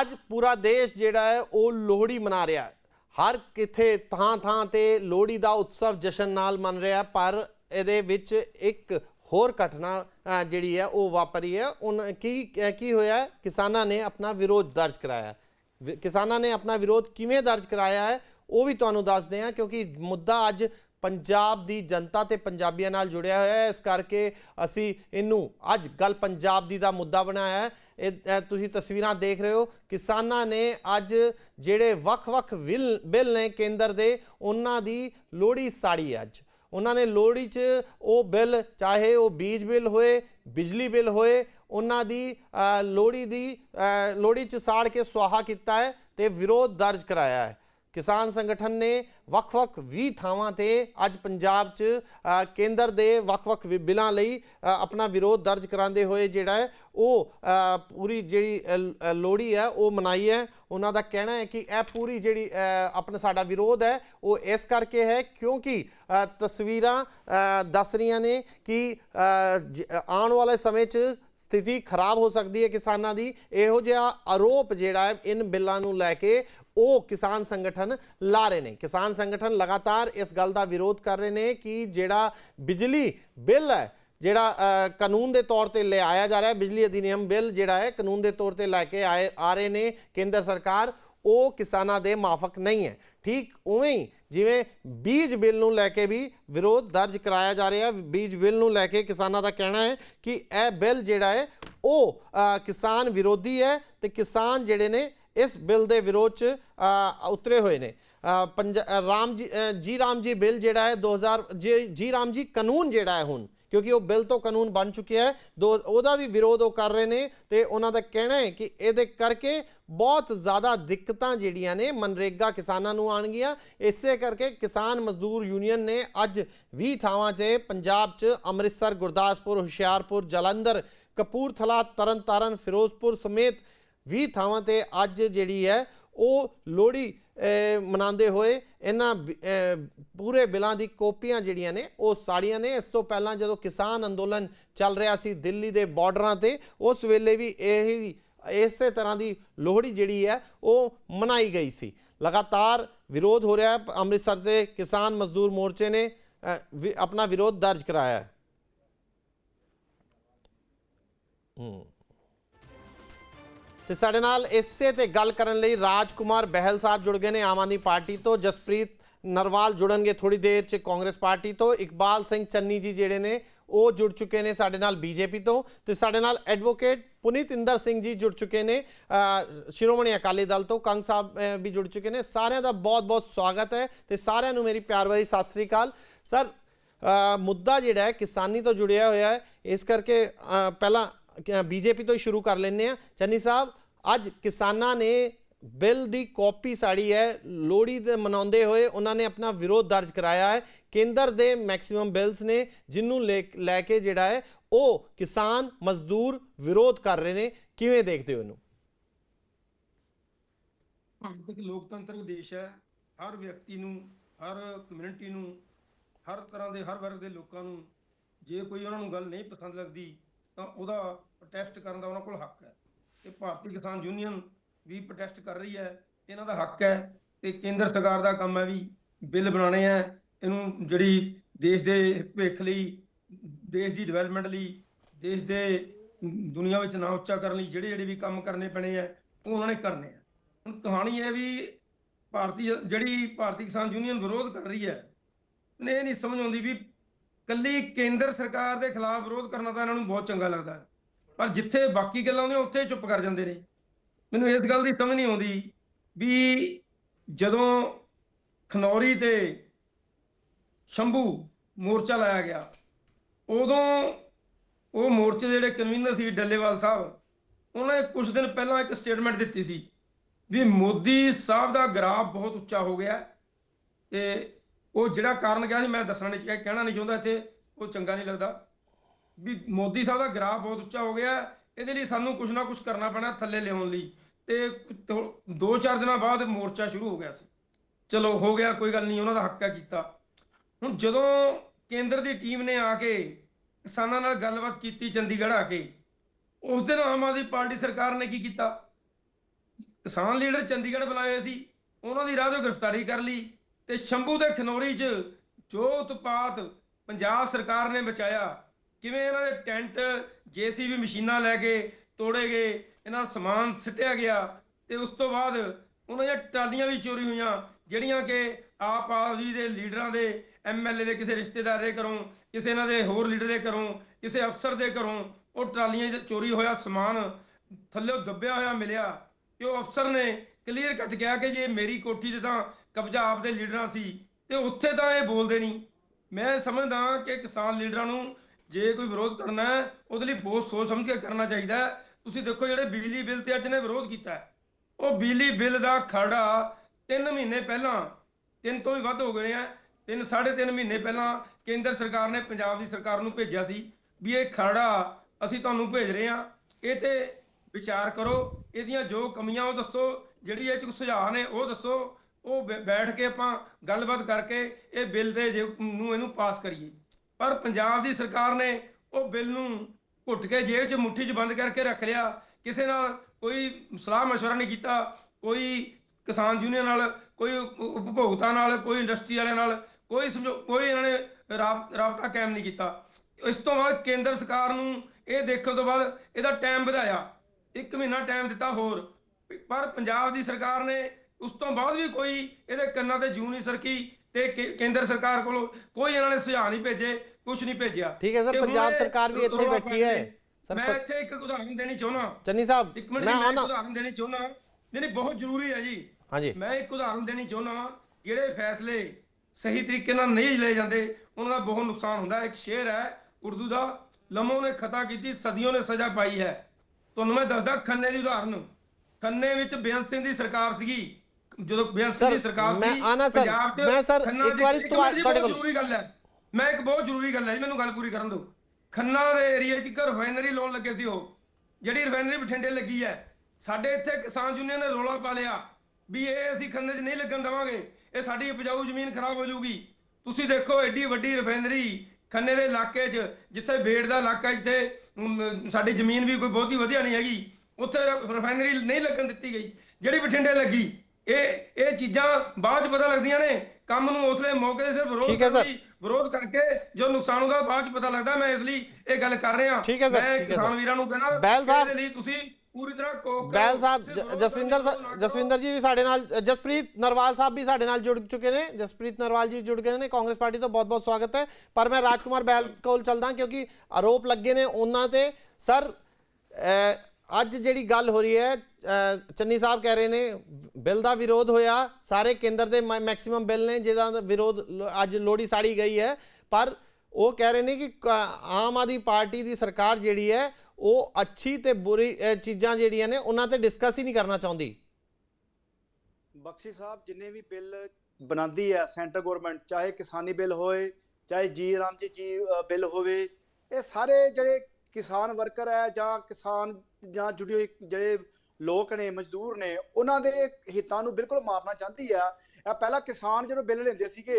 ਅੱਜ ਪੂਰਾ ਦੇਸ਼ ਜਿਹੜਾ ਹੈ, ਉਹ ਲੋਹੜੀ ਮਨਾ ਰਿਹਾ ਹੈ। ਹਰ ਕਿਥੇ ਥਾਂ ਥਾਂ ਤੇ ਲੋਹੜੀ ਦਾ ਉਤਸਵ ਜਸ਼ਨ ਨਾਲ ਮਨ ਰਿਹਾ ਪਰ ਇਹਦੇ ਵਿੱਚ ਇੱਕ ਹੋਰ ਘਟਨਾ ਜਿਹੜੀ ਹੈ, ਉਹ ਵਾਪਰੀ ਹੈ। ਉਨ, ਕੀ ਕੀ ਹੋਇਆ ਕਿਸਾਨਾਂ ਨੇ ਆਪਣਾ ਵਿਰੋਧ ਦਰਜ ਕਰਾਇਆ ਵਿ- ਕਿਸਾਨਾਂ ਨੇ ਆਪਣਾ ਵਿਰੋਧ ਕਿਵੇਂ ਦਰਜ ਕਰਾਇਆ ਹੈ, ਉਹ ਵੀ ਤੁਹਾਨੂੰ ਦੱਸਦੇ ਹਾਂ, ਕਿਉਂਕਿ ਮੁੱਦਾ ਅੱਜ ਪੰਜਾਬ ਦੀ ਜਨਤਾ ਤੇ ਪੰਜਾਬੀਆਂ ਨਾਲ ਜੁੜਿਆ ਹੋਇਆ ਹੈ। ਇਸ ਕਰਕੇ ਅਸੀਂ ਇਹਨੂੰ ਅੱਜ ਗੱਲ ਪੰਜਾਬ ਦੀ ਦਾ ਮੁੱਦਾ ਬਣਾਇਆ ਹੈ। ਇਹ ਤੁਸੀਂ ਤਸਵੀਰਾਂ ਦੇਖ ਰਹੇ ਹੋ ਕਿਸਾਨਾਂ ਨੇ ਅੱਜ ਜਿਹੜੇ ਵੱਖ-ਵੱਖ ਬਿੱਲ ਬਿੱਲ ਨੇ ਕੇਂਦਰ ਦੇ ਉਹਨਾਂ ਦੀ ਲੋਹੜੀ ਸਾੜੀ ਹੈ ਅੱਜ। ਉਹਨਾਂ ਨੇ ਲੋਹੜੀ 'ਚ ਉਹ ਬਿੱਲ ਚਾਹੇ ਉਹ ਬੀਜ ਬਿੱਲ ਹੋਏ ਬਿਜਲੀ ਬਿੱਲ ਹੋਏ ਉਹਨਾਂ ਦੀ ਅ, ਲੋਹੜੀ ਦੀ ਅ, ਲੋਹੜੀ 'ਚ ਸਾੜ ਕੇ ਸੁਆਹਾ ਕੀਤਾ ਹੈ ਤੇ ਵਿਰੋਧ ਦਰਜ ਕਰਾਇਆ ਹੈ। ਕਿਸਾਨ ਸੰਗਠਨ ਨੇ ਵੱਖ-ਵੱਖ 20 ਥਾਵਾਂ ਤੇ ਅੱਜ ਪੰਜਾਬ 'ਚ ਕੇਂਦਰ ਦੇ ਵੱਖ-ਵੱਖ ਵਿ- ਬਿੱਲਾਂ ਲਈ ਆਪਣਾ ਵਿਰੋਧ ਦਰਜ ਕਰਾਉਂਦੇ ਹੋਏ ਜਿਹੜਾ ਹੈ ਉਹ ਪੂਰੀ ਜਿਹੜੀ ਅ, ਲੋਹੜੀ ਹੈ ਉਹ ਮਨਾਈ ਹੈ। ਉਹਨਾਂ ਦਾ ਕਹਿਣਾ ਹੈ ਕਿ ਇਹ ਪੂਰੀ ਜਿਹੜੀ ਆਪਣਾ ਸਾਡਾ ਵਿਰੋਧ ਹੈ ਉਹ ਇਸ ਕਰਕੇ ਹੈ ਕਿਉਂਕਿ ਤਸਵੀਰਾਂ ਦੱਸ ਰਹੀਆਂ ਨੇ ਕਿ ਜ- ਆਉਣ ਵਾਲੇ ਸਮੇਂ 'ਚ ਸਥਿਤੀ ਖਰਾਬ ਹੋ ਸਕਦੀ ਹੈ ਕਿਸਾਨਾਂ ਦੀ। ਇਹੋ ਜਿਹਾ ਆਰੋਪ ਜਿਹੜਾ ਹੈ ਇਨ ਬਿੱਲਾਂ ਨੂੰ ਲੈ ਕੇ ਉਹ ਕਿਸਾਨ ਸੰਗਠਨ ਲਾ ਰਹੇ ਨੇ। ਕਿਸਾਨ ਸੰਗਠਨ ਲਗਾਤਾਰ ਇਸ ਗੱਲ ਦਾ ਵਿਰੋਧ ਕਰ ਰਹੇ ਨੇ ਕਿ ਜਿਹੜਾ ਬਿਜਲੀ ਬਿੱਲ ਹੈ, ਜਿਹੜਾ ਕਾਨੂੰਨ ਦੇ ਤੌਰ ਤੇ ਲਿਆਇਆ ਜਾ ਰਿਹਾ ਬਿਜਲੀ ਅਧਿਨਿਯਮ ਬਿੱਲ ਜਿਹੜਾ ਹੈ, ਕਾਨੂੰਨ ਦੇ ਤੌਰ ਤੇ ਲੈ ਕੇ ਆਏ, ਆ ਰਹੇ ਨੇ ਕੇਂਦਰ ਸਰਕਾਰ, ਉਹ ਕਿਸਾਨਾਂ ਦੇ ਮਾਫਕ ਨਹੀਂ ਹੈ। ਠੀਕ ਉਵੇਂ ਹੀ ਜਿਵੇਂ ਬੀਜ ਬਿੱਲ ਨੂੰ ਲੈ ਕੇ ਵੀ ਵਿਰੋਧ ਦਰਜ ਕਰਾਇਆ ਜਾ ਰਿਹਾ ਬੀਜ ਬਿੱਲ ਨੂੰ ਲੈ ਕੇ ਕਿਸਾਨਾਂ ਦਾ ਕਹਿਣਾ ਹੈ ਕਿ ਇਹ ਬਿੱਲ ਜਿਹੜਾ ਹੈ, ਉਹ ਕਿਸਾਨ ਵਿਰੋਧੀ ਹੈ ਤੇ ਕਿਸਾਨ ਜਿਹੜੇ ਨੇ ਇਸ ਬਿੱਲ ਦੇ ਵਿਰੋਧ ਚ ਉਤਰੇ ਹੋਏ ਨੇ। ਪੰਜ ਰਾਮ ਜੀ ਜੀ ਰਾਮ ਜੀ ਬਿੱਲ ਜਿਹੜਾ ਹੈ 2000 ਜੀ ਜੀ ਰਾਮ ਜੀ ਕਾਨੂੰਨ ਜਿਹੜਾ ਹੈ ਹੁਣ, ਕਿਉਂਕਿ ਉਹ ਬਿੱਲ ਤੋਂ ਕਾਨੂੰਨ ਬਣ ਚੁੱਕਿਆ ਹੈ, ਦੋ, ਉਹਦਾ ਵੀ ਵਿਰੋਧ ਉਹ ਕਰ ਰਹੇ ਨੇ ਤੇ ਉਹਨਾਂ ਦਾ ਕਹਿਣਾ ਹੈ ਕਿ ਇਹਦੇ ਕਰਕੇ ਬਹੁਤ ਜ਼ਿਆਦਾ ਦਿੱਕਤਾਂ ਜਿਹੜੀਆਂ ਨੇ ਮਨਰੇਗਾ ਕਿਸਾਨਾਂ ਨੂੰ ਆਣਗੀਆਂ ਇਸੇ ਕਰਕੇ ਕਿਸਾਨ ਮਜ਼ਦੂਰ ਯੂਨੀਅਨ ਨੇ ਅੱਜ 20 ਥਾਵਾਂ ਤੇ ਪੰਜਾਬ 'ਚ ਅੰਮ੍ਰਿਤਸਰ, ਗੁਰਦਾਸਪੁਰ, ਹੁਸ਼ਿਆਰਪੁਰ, ਜਲੰਧਰ, ਕਪੂਰਥਲਾ, ਤਰਨਤਾਰਨ, ਫਿਰੋਜ਼ਪੁਰ ਸਮੇਤ 20 ਥਾਵਾਂ ਤੇ ਅੱਜ ਜਿਹੜੀ ਹੈ ਉਹ ਲੋਹੜੀ ਮਨਾਉਂਦੇ ਹੋਏ ਇਹਨਾਂ ਬਿ- ਪੂਰੇ ਬਿੱਲਾਂ ਦੀ ਕਾਪੀਆਂ ਜਿਹੜੀਆਂ ਨੇ ਉਹ ਸਾੜੀਆਂ ਨੇ। ਇਸ ਤੋਂ ਪਹਿਲਾਂ ਜਦੋਂ ਕਿਸਾਨ ਅੰਦੋਲਨ ਚੱਲ ਰਿਹਾ ਸੀ ਦਿੱਲੀ ਦੇ ਬਾਰਡਰਾਂ ਤੇ, ਉਸ ਵੇਲੇ ਵੀ ਇਹੀ, ਇਸੇ ਤਰ੍ਹਾਂ ਦੀ ਲੋਹੜੀ ਜਿਹੜੀ ਹੈ ਉਹ ਮਨਾਈ ਗਈ ਸੀ। ਲਗਾਤਾਰ ਵਿਰੋਧ ਹੋ ਰਿਹਾ ਹੈ। ਅੰਮ੍ਰਿਤਸਰ ਦੇ ਕਿਸਾਨ ਮਜ਼ਦੂਰ ਮੋਰਚੇ ਨੇ ਵਿ- ਆਪਣਾ ਵਿਰੋਧ ਦਰਜ ਕਰਾਇਆ ਹੈ। ਹੂੰ। ਤੇ ਸਾਡੇ ਨਾਲ ਇਸੇ ਤੇ ਗੱਲ ਕਰਨ ਲਈ ਰਾਜਕੁਮਾਰ ਬਹਿਲ ਸਾਹਿਬ ਜੁੜ ਗਏ ਨੇ ਆਮ ਆਦਮੀ ਪਾਰਟੀ ਤੋਂ। ਜਸਪ੍ਰੀਤ ਨਰਵਾਲ ਜੁੜਨਗੇ ਥੋੜੀ ਦੇਰ ਚ ਕਾਂਗਰਸ ਪਾਰਟੀ ਤੋਂ। ਇਕਬਾਲ ਸਿੰਘ ਚੰਨੀ ਜੀ ਜਿਹੜੇ ਨੇ ਉਹ ਜੁੜ ਚੁੱਕੇ ਨੇ ਸਾਡੇ ਨਾਲ ਬੀਜੇਪੀ ਤੋਂ। ਤੇ ਸਾਡੇ ਨਾਲ ਐਡਵੋਕੇਟ ਪੁਨੀਤ ਇੰਦਰ ਸਿੰਘ ਜੀ ਜੁੜ ਚੁੱਕੇ ਨੇ ਅ, ਸ਼੍ਰੋਮਣੀ ਅਕਾਲੀ ਦਲ ਤੋਂ। ਕੰਗ ਸਾਹਿਬ ਵੀ ਜੁੜ ਚੁੱਕੇ ਨੇ। ਸਾਰਿਆਂ ਦਾ ਬਹੁਤ-ਬਹੁਤ ਸਵਾਗਤ ਹੈ ਤੇ ਸਾਰਿਆਂ ਨੂੰ ਮੇਰੀ ਪਿਆਰ ਭਰੀ ਸਤਿ ਸ੍ਰੀ ਅਕਾਲ। ਸਰ ਮੁੱਦਾ ਜਿਹੜਾ ਹੈ ਕਿਸਾਨੀ ਤੋਂ ਜੁੜਿਆ ਹੋਇਆ ਹੈ। ਇਸ ਕਰਕੇ ਅ, ਪਹਿਲਾਂ ਬੀਜੇਪੀ ਤੋਂ ਹੀ ਸ਼ੁਰੂ ਕਰ ਲੈਂਦੇ ਆ ਚੰਨੀ ਸਾਹਿਬ ਅੱਜ ਕਿਸਾਨਾਂ ਨੇ ਬਿੱਲ ਦੀ ਕਾਪੀ ਸਾੜੀ ਹੈ, ਲੋਹੜੀ ਦੇ ਮਨਾਉਂਦੇ ਹੋਏ ਉਹਨਾਂ ਨੇ ਆਪਣਾ ਵਿਰੋਧ ਦਰਜ ਕਰਾਇਆ ਹੈ। ਕੇਂਦਰ ਦੇ ਮੈਕਸਿਮਮ ਬਿੱਲਸ ਨੇ ਜਿੰਨੂੰ ਲੈ ਲੈ ਕੇ ਜਿਹੜਾ ਹੈ, ਉਹ ਕਿਸਾਨ ਮਜ਼ਦੂਰ ਵਿਰੋਧ ਕਰ ਰਹੇ ਨੇ। ਕਿਵੇਂ ਦੇਖਦੇ ਹੋ ਇਹਨੂੰ? ਭਾਰਤ ਇੱਕ ਲੋਕਤੰਤਰਕ ਦੇਸ਼ ਹੈ। ਹਰ ਵਿਅਕਤੀ ਨੂੰ, ਹਰ ਕਮਿਊਨਿਟੀ ਨੂੰ, ਹਰ ਤਰ੍ਹਾਂ ਦੇ, ਹਰ ਵਰਗ ਦੇ ਲੋਕਾਂ ਨੂੰ ਜੇ ਕੋਈ ਉਹਨਾਂ ਨੂੰ ਗੱਲ ਨਹੀਂ ਪਸੰਦ ਲੱਗਦੀ, ਤਾਂ ਉਹਦਾ ਪ੍ਰੋਟੈਸਟ ਕਰਨ ਦਾ ਉਹਨਾਂ ਕੋਲ ਹੱਕ ਹੈ। ਤੇ ਭਾਰਤੀ ਕਿਸਾਨ ਯੂਨੀਅਨ ਵੀ ਪ੍ਰੋਟੈਸਟ ਕਰ ਰਹੀ ਹੈ, ਇਹਨਾਂ ਦਾ ਹੱਕ ਹੈ ਤੇ ਕੇਂਦਰ ਸਰਕਾਰ ਦਾ ਕੰਮ ਹੈ ਵੀ ਬਿੱਲ ਬਣਾਉਣੇ ਆ ਇਹਨੂੰ ਜਿਹੜੀ ਦੇਸ਼ ਦੇ ਭਵਿੱਖ ਲਈ, ਦੇਸ਼ ਦੀ ਡਿਵੈਲਪਮੈਂਟ ਲਈ, ਦੇਸ਼ ਦੇ ਦੁਨੀਆ ਵਿੱਚ ਨਾਂ ਉੱਚਾ ਕਰਨ ਲਈ ਜਿਹੜੇ ਜਿਹੜੇ ਵੀ ਕੰਮ ਕਰਨੇ ਪੈਣੇ ਆ ਉਹ ਉਹਨਾਂ ਨੇ ਕਰਨੇ ਆ ਹੁਣ ਕਹਾਣੀ ਇਹ ਵੀ ਭਾਰਤੀ, ਜਿਹੜੀ ਭਾਰਤੀ ਕਿਸਾਨ ਯੂਨੀਅਨ ਵਿਰੋਧ ਕਰ ਰਹੀ ਹੈ ਨੇ ਇਹ ਨਹੀਂ ਸਮਝ ਆਉਂਦੀ ਵੀ ਕੱਲੀ ਕੇਂਦਰ ਸਰਕਾਰ ਦੇ ਖਿਲਾਫ ਵਿਰੋਧ ਕਰਨਾ ਤਾਂ ਇਹਨਾਂ ਨੂੰ ਬਹੁਤ ਚੰਗਾ ਲੱਗਦਾ ਹੈ। ਪਰ ਜਿੱਥੇ ਬਾਕੀ ਗੱਲਾਂ ਹੁੰਦੀਆਂ ਉੱਥੇ ਚੁੱਪ ਕਰ ਜਾਂਦੇ ਨੇ। ਮੈਨੂੰ ਇਸ ਗੱਲ ਦੀ ਸਮਝ ਨਹੀਂ ਆਉਂਦੀ ਵੀ ਜਦੋਂ ਖਨੌਰੀ ਤੇ ਸ਼ੰਭੂ ਮੋਰਚਾ ਲਾਇਆ ਗਿਆ, ਉਦੋਂ ਉਹ ਮੋਰਚੇ ਦੇ ਜਿਹੜੇ ਕਨਵੀਨਰ ਸੀ ਡੱਲੇਵਾਲ ਸਾਹਿਬ, ਉਹਨਾਂ ਨੇ ਕੁਝ ਦਿਨ ਪਹਿਲਾਂ ਇੱਕ ਸਟੇਟਮੈਂਟ ਦਿੱਤੀ ਸੀ ਵੀ ਮੋਦੀ ਸਾਹਿਬ ਦਾ ਗ੍ਰਾਫ ਬਹੁਤ ਉੱਚਾ ਹੋ ਗਿਆ ਹੈ ਤੇ ਉਹ ਜਿਹੜਾ ਕਾਰਨ ਕਿਹਾ ਸੀ ਮੈਂ ਦੱਸਣਾ ਨਹੀਂ ਕਹਿਣਾ ਨਹੀਂ ਚਾਹੁੰਦਾ ਇੱਥੇ, ਉਹ ਚੰਗਾ ਨਹੀਂ ਲੱਗਦਾ। ਵੀ ਮੋਦੀ ਸਾਹਿਬ ਦਾ ਗ੍ਰਾਫ ਬਹੁਤ ਉੱਚਾ ਹੋ ਗਿਆ, ਇਹਦੇ ਲਈ ਸਾਨੂੰ ਕੁਝ ਨਾ ਕੁਝ ਕਰਨਾ ਪੈਣਾ ਥੱਲੇ ਲਿਆਉਣ ਲਈ। ਤੇ ਦੋ- ਦੋ ਚਾਰ ਦਿਨਾਂ ਬਾਅਦ ਮੋਰਚਾ ਸ਼ੁਰੂ ਹੋ ਗਿਆ ਸੀ। ਚਲੋ, ਹੋ ਗਿਆ, ਕੋਈ ਗੱਲ ਨਹੀਂ, ਉਹਨਾਂ ਦਾ ਹੱਕ ਹੈ ਕੀਤਾ। ਹੁਣ ਜਦੋਂ ਕੇਂਦਰ ਦੀ ਟੀਮ ਨੇ ਆ ਕੇ ਕਿਸਾਨਾਂ ਨਾਲ ਗੱਲਬਾਤ ਕੀਤੀ ਚੰਡੀਗੜ੍ਹ ਆ ਕੇ, ਉਸ ਦਿਨ ਆਮ ਆਦਮੀ ਪਾਰਟੀ ਸਰਕਾਰ ਨੇ ਕੀ ਕੀਤਾ? ਕਿਸਾਨ ਲੀਡਰ ਚੰਡੀਗੜ੍ਹ ਬੁਲਾਏ ਸੀ, ਉਹਨਾਂ ਦੀ ਰਾਹ ਤੋਂ ਗ੍ਰਿਫਤਾਰੀ ਕਰ ਲਈ ਤੇ ਸ਼ੰਭੂ ਦੇ ਖਨੌਰੀ 'ਚ ਜੋ ਉਤਪਾਤ ਪੰਜਾਬ ਸਰਕਾਰ ਨੇ ਬਚਾਇਆ। ਕਿਵੇਂ ਇਹਨਾਂ ਦੇ ਟੈਂਟ, ਜੀਸੀਬੀ ਮਸ਼ੀਨਾਂ ਲੈ ਕੇ ਤੋੜੇ ਗਏ, ਇਹਨਾਂ ਦਾ ਸਮਾਨ ਸਿੱਟਿਆ ਗਿਆ ਤੇ ਉਸ ਤੋਂ ਬਾਅਦ ਉਹਨਾਂ ਦੀਆਂ ਟਰਾਲੀਆਂ ਵੀ ਚੋਰੀ ਹੋਈਆਂ, ਜਿਹੜੀਆਂ ਕਿ ਆਪ ਆਦਮੀ ਦੇ ਲੀਡਰਾਂ ਦੇ ਐਮਐਲਏ ਦੇ, ਕਿਸੇ ਰਿਸ਼ਤੇਦਾਰ ਦੇ ਘਰੋਂ, ਕਿਸੇ ਇਹਨਾਂ ਦੇ ਹੋਰ ਲੀਡਰ ਦੇ ਘਰੋਂ, ਕਿਸੇ ਅਫਸਰ ਦੇ ਘਰੋਂ ਉਹ ਟਰਾਲੀਆਂ 'ਚ ਚੋਰੀ ਹੋਇਆ, ਸਮਾਨ ਥੱਲੇ ਦੱਬਿਆ ਹੋਇਆ ਮਿਲਿਆ ਤੇ ਉਹ ਅਫਸਰ ਨੇ ਕਲੀਅਰ ਕੱਟ ਕਿਹਾ ਕਿ ਜੇ ਮੇਰੀ ਕੋਠੀ ਤੇ ਤਾਂ ਕਬਜ਼ਾ ਆਪ ਦੇ ਲੀਡਰਾਂ ਸੀ ਤੇ ਉੱਥੇ ਤਾਂ ਇਹ ਬੋਲਦੇ ਨਹੀਂ। ਮੈਂ ਸਮਝਦਾ ਕਿ ਕਿਸਾਨ ਲੀਡਰਾਂ ਨੂੰ ਜੇ ਕੋਈ ਵਿਰੋਧ ਕਰਨਾ ਹੈ, ਉਹਦੇ ਲਈ ਬਹੁਤ ਸੋਚ ਸਮਝ ਕੇ ਕਰਨਾ ਚਾਹੀਦਾ ਤੁਸੀਂ ਦੇਖੋ ਜਿਹੜੇ ਬਿਜਲੀ ਬਿੱਲ ਤੇ ਅੱਜ ਨੇ ਵਿਰੋਧ ਕੀਤਾ ਉਹ ਬਿਜਲੀ ਬਿੱਲ ਦਾ ਖਰੜਾ 3 ਮਹੀਨੇ ਪਹਿਲਾਂ, ਤਿੰਨ ਤੋਂ ਵੀ ਵੱਧ ਹੋ ਗਏ ਆ। ਤਿੰਨ, ਸਾਢੇ ਤਿੰਨ ਮਹੀਨੇ ਪਹਿਲਾਂ ਕੇਂਦਰ ਸਰਕਾਰ ਨੇ ਪੰਜਾਬ ਦੀ ਸਰਕਾਰ ਨੂੰ ਭੇਜਿਆ ਸੀ ਵੀ ਇਹ ਖਰੜਾ ਅਸੀਂ ਤੁਹਾਨੂੰ ਭੇਜ ਰਹੇ ਹਾਂ। ਇਹ ਤੇ ਵਿਚਾਰ ਕਰੋ, ਇਹਦੀਆਂ ਜੋ ਕਮੀਆਂ ਉਹ ਦੱਸੋ, ਜਿਹੜੀ ਇਹ ਚ ਕੋਈ ਸੁਝਾਅ ਨੇ ਉਹ ਦੱਸੋ। ਉਹ ਬੈ- ਬੈਠ ਕੇ ਆਪਾਂ ਗੱਲਬਾਤ ਕਰਕੇ ਇਹ ਬਿੱਲ ਦੇ ਜੇ, ਨੂੰ ਇਹਨੂੰ ਪਾਸ ਕਰੀਏ। ਪਰ ਪੰਜਾਬ ਦੀ ਸਰਕਾਰ ਨੇ ਉਹ ਬਿੱਲ ਨੂੰ ਘੁੱਟ ਕੇ ਜੇਬ 'ਚ ਮੁੱਠੀ 'ਚ ਬੰਦ ਕਰਕੇ ਰੱਖ ਲਿਆ। ਕਿਸੇ ਨਾਲ ਕੋਈ ਸਲਾਹ مشਵਰਾ ਨਹੀਂ ਕੀਤਾ। ਕੋਈ ਕਿਸਾਨ ਯੂਨੀਅਨ ਨਾਲ, ਕੋਈ ਉਪਭੋਗਤਾ ਨਾਲ, ਕੋਈ ਇੰਡਸਟਰੀ ਵਾਲਿਆਂ ਨਾਲ, ਕੋਈ ਕੋਈ ਇਹਨਾਂ ਨੇ ਰਾਬਤਾ ਕਾਇਮ ਨਹੀਂ ਕੀਤਾ। ਇਸ ਤੋਂ ਬਾਅਦ ਕੇਂਦਰ ਸਰਕਾਰ ਨੂੰ ਇਹ ਦੇਖਣ ਤੋਂ ਬਾਅਦ ਇਹਦਾ ਟਾਈਮ ਵਧਾਇਆ। ਇੱਕ ਮਹੀਨਾ ਟਾਈਮ ਦਿੱਤਾ ਹੋਰ। ਪਰ ਪੰਜਾਬ ਦੀ ਸਰਕਾਰ ਨੇ ਉਸ ਤੋਂ ਬਾਅਦ ਵੀ ਕੋਈ ਇਹਦੇ ਕੰਨਾਂ ਤੇ ਜੂ ਨਹੀਂ ਸਰਕੀ। ਤੇ ਕੇਂਦਰ ਸਰਕਾਰ ਕੋਲੋਂ ਕੋਈ ਇਹਨਾਂ ਨੇ ਸੁਝਾਅ ਨਹੀਂ ਭੇਜੇ ਕੁਝ ਨਹੀਂ ਭੇਜਿਆ। ਠੀਕ ਹੈ ਸਰ ਪੰਜਾਬ ਸਰਕਾਰ ਵੀ ਇੱਥੇ ਬੈਠੀ ਹੈ। ਮੈਂ ਇੱਥੇ ਇੱਕ ਉਦਾਹਰਨ ਦੇਣੀ ਚਾਹੁੰਦਾ। ਚੰਨੀ ਸਾਹਿਬ ਇੱਕ ਮਿੰਟ ਮੈਂ ਉਦਾਹਰਨ ਦੇਣੀ ਚਾਹੁੰਦਾ। ਨਹੀਂ ਨਹੀਂ ਬਹੁਤ ਜ਼ਰੂਰੀ ਹੈ ਜੀ। ਹਾਂਜੀ। ਮੈਂ ਇੱਕ ਉਦਾਹਰਨ ਦੇਣੀ ਚਾਹੁੰਦਾ ਜਿਹੜੇ ਫੈਸਲੇ ਸਹੀ ਤਰੀਕੇ ਨਾਲ ਨਹੀਂ ਲਏ ਜਾਂਦੇ ਉਹਨਾਂ ਦਾ ਬਹੁਤ ਨੁਕਸਾਨ ਹੁੰਦਾ। ਇੱਕ ਸ਼ੇਰ ਹੈ ਉਰਦੂ ਦਾ ਲਮੋ ਨੇ ਖਤਾ ਕੀਤੀ ਸਦੀਆਂ ਨੇ ਸਜ਼ਾ ਪਾਈ ਹੈ। ਤੁਹਾਨੂੰ ਮੈਂ ਦੱਸਦਾ ਖੰਨੇ ਦੀ ਉਦਾਹਰਨ। ਖੰਨੇ ਵਿੱਚ ਬੇਅੰਤ ਸਿੰਘ ਦੀ ਸਰਕਾਰ ਸੀਗੀ। ਜਦੋਂ ਸਰ, ਦੀ ਸਰਕਾਰ ਮੈਂ ਸੀ ਆਉਣਾ ਸਰ, ਮੈਂ ਸਰ ਇੱਕ ਵਾਰੀ ਤੁਹਾਡੇ ਕੋਲ- ਜ਼ਰੂਰੀ ਗੱਲ ਹੈ। ਮੈਂ ਇੱਕ ਬਹੁਤ ਜ਼ਰੂਰੀ ਗੱਲ ਹੈ ਜੀ ਮੈਨੂੰ ਗੱਲ ਪੂਰੀ ਕਰਨ ਦਿਓ। ਖੰਨਾ ਦੇ ਏਰੀਆ 'ਚ ਇੱਕ ਰਿਫਾਈਨਰੀ ਲਾਉਣ ਲੱਗੇ ਸੀ ਉਹ ਜਿਹੜੀ ਰਿਫਾਈਨਰੀ ਬਠਿੰਡੇ ਲੱਗੀ ਹੈ। ਸਾਡੇ ਇੱਥੇ ਕਿਸਾਨ ਯੂਨੀਅਨ ਨੇ ਰੋਲਾ ਪਾ ਲਿਆ ਵੀ ਇਹ ਅਸੀਂ ਖੰਨੇ 'ਚ ਨਹੀਂ ਲੱਗਣ ਦੇਵਾਂਗੇ ਇਹ ਸਾਡੀ ਉਪਜਾਊ ਜ਼ਮੀਨ ਖਰਾਬ ਹੋ ਜਾਊਗੀ। ਤੁਸੀਂ ਦੇਖੋ ਐਡੀ ਵੱਡੀ ਰਿਫਾਈਨਰੀ ਖੰਨੇ ਦੇ ਇਲਾਕੇ 'ਚ ਜਿੱਥੇ ਬੇੜ ਦਾ ਇਲਾਕਾ ਜਿੱਥੇ ਸਾਡੀ ਜ਼ਮੀਨ ਵੀ ਕੋਈ ਬਹੁਤੀ ਵਧੀਆ ਨਹੀਂ ਹੈਗੀ ਉੱਥੇ ਰਿਫਾਈਨਰੀ ਨਹੀਂ ਲੱਗਣ ਦਿੱਤੀ ਗਈ। ਜਿਹੜੀ ਬਠਿੰਡੇ ਲੱਗੀ ਇਹ ਇਹ ਚੀਜ਼ਾਂ ਬਾਅਦ 'ਚ ਪਤਾ ਲੱਗਦੀਆਂ ਨੇ। ਕੰਮ ਨੂੰ ਉਸਲੇ ਮੌਕੇ ਤੇ ਸਿਰਫ ਵਿਰੋਧ ਵਿਰੋਧ ਕਰਕੇ ਜੋ ਨੁਕਸਾਨ ਹੁੰਦਾ ਬਾਅਦ 'ਚ ਪਤਾ ਲੱਗਦਾ। ਮੈਂ ਇਸ ਲਈ ਇਹ ਗੱਲ ਕਰ ਰਿਹਾ। ਮੈਂ ਕਿਸਾਨ। ਵੀਰਾਂ ਨੂੰ ਕਹਿਣਾ ਬੈਲ ਸਾਹਿਬ- ਲਈ ਤੁਸੀਂ ਪੂਰੀ ਤਰ੍ਹਾਂ ਕੋਕ ਬੈਲ ਸਾਹਿਬ ਜਸਵਿੰਦਰ ਜਸਵਿੰਦਰ ਜੀ ਵੀ ਸਾਡੇ ਨਾਲ ਜਸਪ੍ਰੀਤ ਨਰਵਾਲ ਸਾਹਿਬ ਵੀ ਸਾਡੇ ਨਾਲ ਜੁੜ ਚੁੱਕੇ ਨੇ। ਜਸਪ੍ਰੀਤ ਨਰਵਾਲ ਜੀ ਜੁੜ ਗਏ ਨੇ। ਕਾਂਗਰਸ ਪਾਰਟੀ ਤੋਂ ਬਹੁਤ-ਬਹੁਤ ਸਵਾਗਤ ਹੈ। ਪਰ ਮੈਂ ਰਾਜਕੁਮਾਰ ਬੈਲ ਕੋਲ ਚੱਲਦਾ ਕਿਉਂਕਿ ਆਰੋਪ ਲੱਗੇ ਨੇ ਉਹਨਾਂ ਤੇ। ਸਰ ਅੱਜ ਜਿਹੜੀ ਗੱਲ ਹੋ ਰਹੀ ਹੈ ਚੰਨੀ ਸਾਹਿਬ ਕਹਿ ਰਹੇ ਨੇ, ਬਿੱਲ ਦਾ ਵਿਰੋਧ ਹੋਇਆ, ਸਾਰੇ ਕੇਂਦਰ ਦੇ ਮੈਕਸਿਮਮ ਬਿੱਲ ਨੇ, ਜਿਹਦਾ ਵਿਰੋਧ ਅੱਜ ਲੋੜੀ ਸਾੜੀ ਗਈ ਹੈ, ਪਰ ਉਹ ਕਹਿ ਰਹੇ ਨੇ ਕਿ ਆਮ ਆਦਮੀ ਪਾਰਟੀ ਦੀ ਸਰਕਾਰ ਜਿਹੜੀ ਹੈ, ਉਹ ਅੱਛੀ ਤੇ ਬੁਰੀ ਚੀਜ਼ਾਂ ਜਿਹੜੀਆਂ ਨੇ, ਉਹਨਾਂ ਤੇ ਡਿਸਕਸ ਹੀ ਨਹੀਂ ਕਰਨਾ ਚਾਹੁੰਦੀ। ਬਖਸ਼ੀ ਸਾਹਿਬ, ਜਿੰਨੇ ਵੀ ਬਿੱਲ ਬਣਾਉਂਦੀ ਹੈ, ਸੈਂਟਰ ਗਵਰਨਮੈਂਟ, ਚਾਹੇ ਕਿਸਾਨੀ ਬਿੱਲ ਹੋਏ, ਚਾਹੇ ਜੀ ਰਾਮ ਜੀ ਜੀ ਬਿੱਲ ਹੋਵੇ, ਇਹ ਸਾਰੇ ਜਿਹੜੇ ਕਿਸਾਨ ਵਰਕਰ ਹੈ ਜਾਂ ਕਿਸਾਨ ਜਾਂ ਜੁੜੀ ਹੋਈ ਜਿਹੜੇ ਲੋਕ ਨੇ, ਮਜ਼ਦੂਰ ਨੇ, ਉਹਨਾਂ ਦੇ ਹਿੱਤਾਂ ਨੂੰ ਬਿਲਕੁਲ ਮਾਰਨਾ ਚਾਹੁੰਦੀ ਆ। ਇਹ ਪਹਿਲਾਂ ਕਿਸਾਨ ਜਦੋਂ ਬਿੱਲ ਲੈਂਦੇ ਸੀਗੇ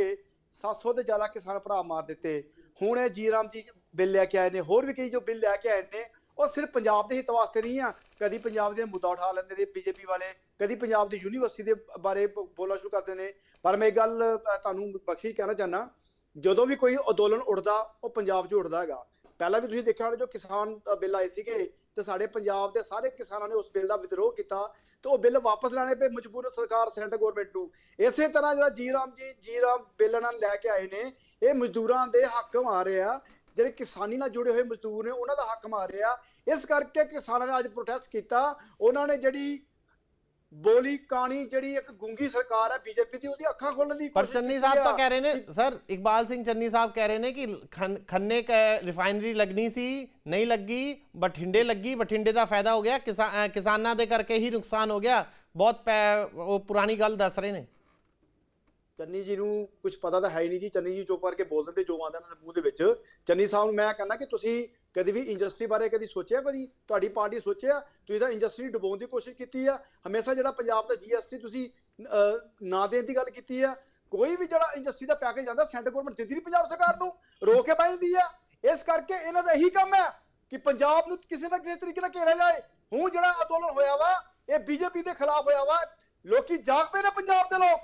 700 ਤੋਂ ਜ਼ਿਆਦਾ ਕਿਸਾਨ ਭਰਾ ਮਾਰ ਦਿੱਤੇ। ਹੁਣ ਇਹ ਜੀ ਰਾਮ ਜੀ ਬਿੱਲ ਲੈ ਕੇ ਆਏ ਨੇ, ਹੋਰ ਵੀ ਕਈ ਜੋ ਬਿੱਲ ਲੈ ਕੇ ਆਏ ਨੇ, ਉਹ ਸਿਰਫ ਪੰਜਾਬ ਦੇ ਹਿੱਤ ਵਾਸਤੇ ਨਹੀਂ ਆ। ਕਦੀ ਪੰਜਾਬ ਦੇ ਮੁੱਦਾ ਉਠਾ ਲੈਂਦੇ ਨੇ ਬੀਜੇਪੀ ਵਾਲੇ, ਕਦੀ ਪੰਜਾਬ ਦੀ ਯੂਨੀਵਰਸਿਟੀ ਦੇ ਬਾਰੇ ਬੋਲਣਾ ਸ਼ੁਰੂ ਕਰਦੇ ਨੇ। ਪਰ ਮੈਂ ਇੱਕ ਗੱਲ ਤੁਹਾਨੂੰ ਬਖਸ਼ੀ ਕਹਿਣਾ ਚਾਹਨਾ ਜਦੋਂ ਵੀ ਕੋਈ ਅੰਦੋਲਨ ਉੱਠਦਾ, ਉਹ ਪੰਜਾਬ 'ਚ ਉੱਠਦਾ ਹੈਗਾ। ਪਹਿਲਾਂ ਵੀ ਤੁਸੀਂ ਦੇਖਿਆ ਹੋਣਾ, ਜੋ ਕਿਸਾਨ ਬਿੱਲ ਆਏ ਸੀਗੇ ਤੇ ਸਾਡੇ ਪੰਜਾਬ ਦੇ ਸਾਰੇ ਕਿਸਾਨਾਂ ਨੇ ਉਸ ਬਿੱਲ ਦਾ ਵਿਦਰੋਹ ਕੀਤਾ ਤੇ ਉਹ ਬਿੱਲ ਵਾਪਸ ਲੈਣੇ ਪਏ ਮਜਬੂਰ ਸਰਕਾਰ ਸੈਂਟਰ ਗਵਰਨਮੈਂਟ ਨੂੰ। ਇਸੇ ਤਰ੍ਹਾਂ ਜਿਹੜਾ ਜੀ ਰਾਮ ਜੀ ਜੀ ਰਾਮ ਬਿੱਲ ਨਾਲ ਲੈ ਕੇ ਆਏ ਨੇ, ਇਹ ਮਜ਼ਦੂਰਾਂ ਦੇ ਹੱਕ ਮਾਰ ਰਿਹਾ ਜਿਹੜੇ ਕਿਸਾਨੀ ਨਾਲ ਜੁੜੇ ਹੋਏ ਮਜ਼ਦੂਰ ਨੇ, ਉਹਨਾਂ ਦਾ ਹੱਕ ਮਾਰ ਰਿਹਾ ਇਸ ਕਰਕੇ ਕਿਸਾਨਾਂ ਨੇ ਅੱਜ ਪ੍ਰੋਟੈਸਟ ਕੀਤਾ। ਉਹਨਾਂ ਨੇ ਜਿਹੜੀ ਬੋਲੀ ਕਾਣੀ ਜਿਹੜੀ ਇੱਕ ਗੁੰਗੀ ਸਰਕਾਰ ਹੈ ਬੀਜੇਪੀ ਦੀ ਉਹਦੀ ਅੱਖਾਂ ਖੋਲਣ ਦੀ ਪਰ ਚੰਨੀ ਸਾਹਿਬ। ਤਾਂ ਕਹਿ ਰਹੇ ਨੇ ਸਰ ਇਕਬਾਲ ਸਿੰਘ ਚੰਨੀ ਸਾਹਿਬ ਕਹਿ ਰਹੇ ਨੇ ਕਿ ਖਨ- ਖੰਨੇ ਕ ਰਿਫਾਈਨਰੀ ਲੱਗਣੀ ਸੀ ਨਹੀਂ ਲੱਗੀ ਬਠਿੰਡੇ ਲੱਗੀ ਬਠਿੰਡੇ ਦਾ ਫਾਇਦਾ ਹੋ ਗਿਆ ਕਿਸਾਨਾਂ ਦੇ ਕਰਕੇ ਹੀ ਨੁਕਸਾਨ ਹੋ ਗਿਆ ਬਹੁਤ ਉਹ ਪੁਰਾਣੀ ਗੱਲ ਦੱਸ ਰਹੇ ਨੇ ਚੰਨੀ ਜੀ ਨੂੰ ਕੁਝ ਪਤਾ ਤਾਂ ਹੈ ਹੀ ਨਹੀਂ ਜੀ। ਚੰਨੀ ਜੀ ਚੁੱਪ ਕਰਕੇ ਬੋਲ ਦਿੰਦੇ, ਜੋ ਆਉਂਦਾ ਇਹਨਾਂ ਦੇ ਮੂੰਹ ਦੇ ਵਿੱਚ। ਚੰਨੀ ਸਾਹਿਬ ਨੂੰ ਮੈਂ ਕਹਿੰਦਾ ਕਿ ਤੁਸੀਂ ਕਦੀ ਵੀ ਇੰਡਸਟਰੀ ਬਾਰੇ ਕਦੀ ਸੋਚਿਆ, ਕਦੀ ਤੁਹਾਡੀ ਪਾਰਟੀ ਸੋਚਿਆ? ਤੁਸੀਂ ਤਾਂ ਇੰਡਸਟਰੀ ਡੁਬਾਉਣ ਦੀ ਕੋਸ਼ਿਸ਼ ਕੀਤੀ ਆ। ਹਮੇਸ਼ਾ ਜਿਹੜਾ ਪੰਜਾਬ ਦਾ ਜੀਐਸਟੀ ਤੁਸੀਂ ਨਾ ਦੇਣ ਦੀ ਗੱਲ ਕੀਤੀ ਆ। ਕੋਈ ਵੀ ਜਿਹੜਾ ਇੰਡਸਟਰੀ ਦਾ ਪੈਕੇਜ ਜਾਂਦਾ ਸੈਂਟਰ ਗਵਰਨਮੈਂਟ ਦਿੰਦੀ ਨਹੀਂ ਪੰਜਾਬ ਸਰਕਾਰ ਨੂੰ। ਰੋਕ ਕੇ ਬੈਠਦੀ ਆ। ਇਸ ਕਰਕੇ ਇਹਨਾਂ ਦਾ ਇਹੀ ਕੰਮ ਹੈ ਕਿ ਪੰਜਾਬ ਨੂੰ ਕਿਸੇ ਨਾ ਕਿਸੇ ਤਰੀਕੇ ਨਾਲ ਘੇਰਿਆ ਜਾਏ। ਹੁਣ ਜਿਹੜਾ ਅੰਦੋਲਨ ਹੋਇਆ ਵਾ, ਇਹ ਬੀਜੇਪੀ ਦੇ ਖਿਲਾਫ ਹੋਇਆ ਵਾ। ਲੋਕੀ ਜਾਗ ਪਏ ਨੇ ਪੰਜਾਬ ਦੇ ਲੋਕ।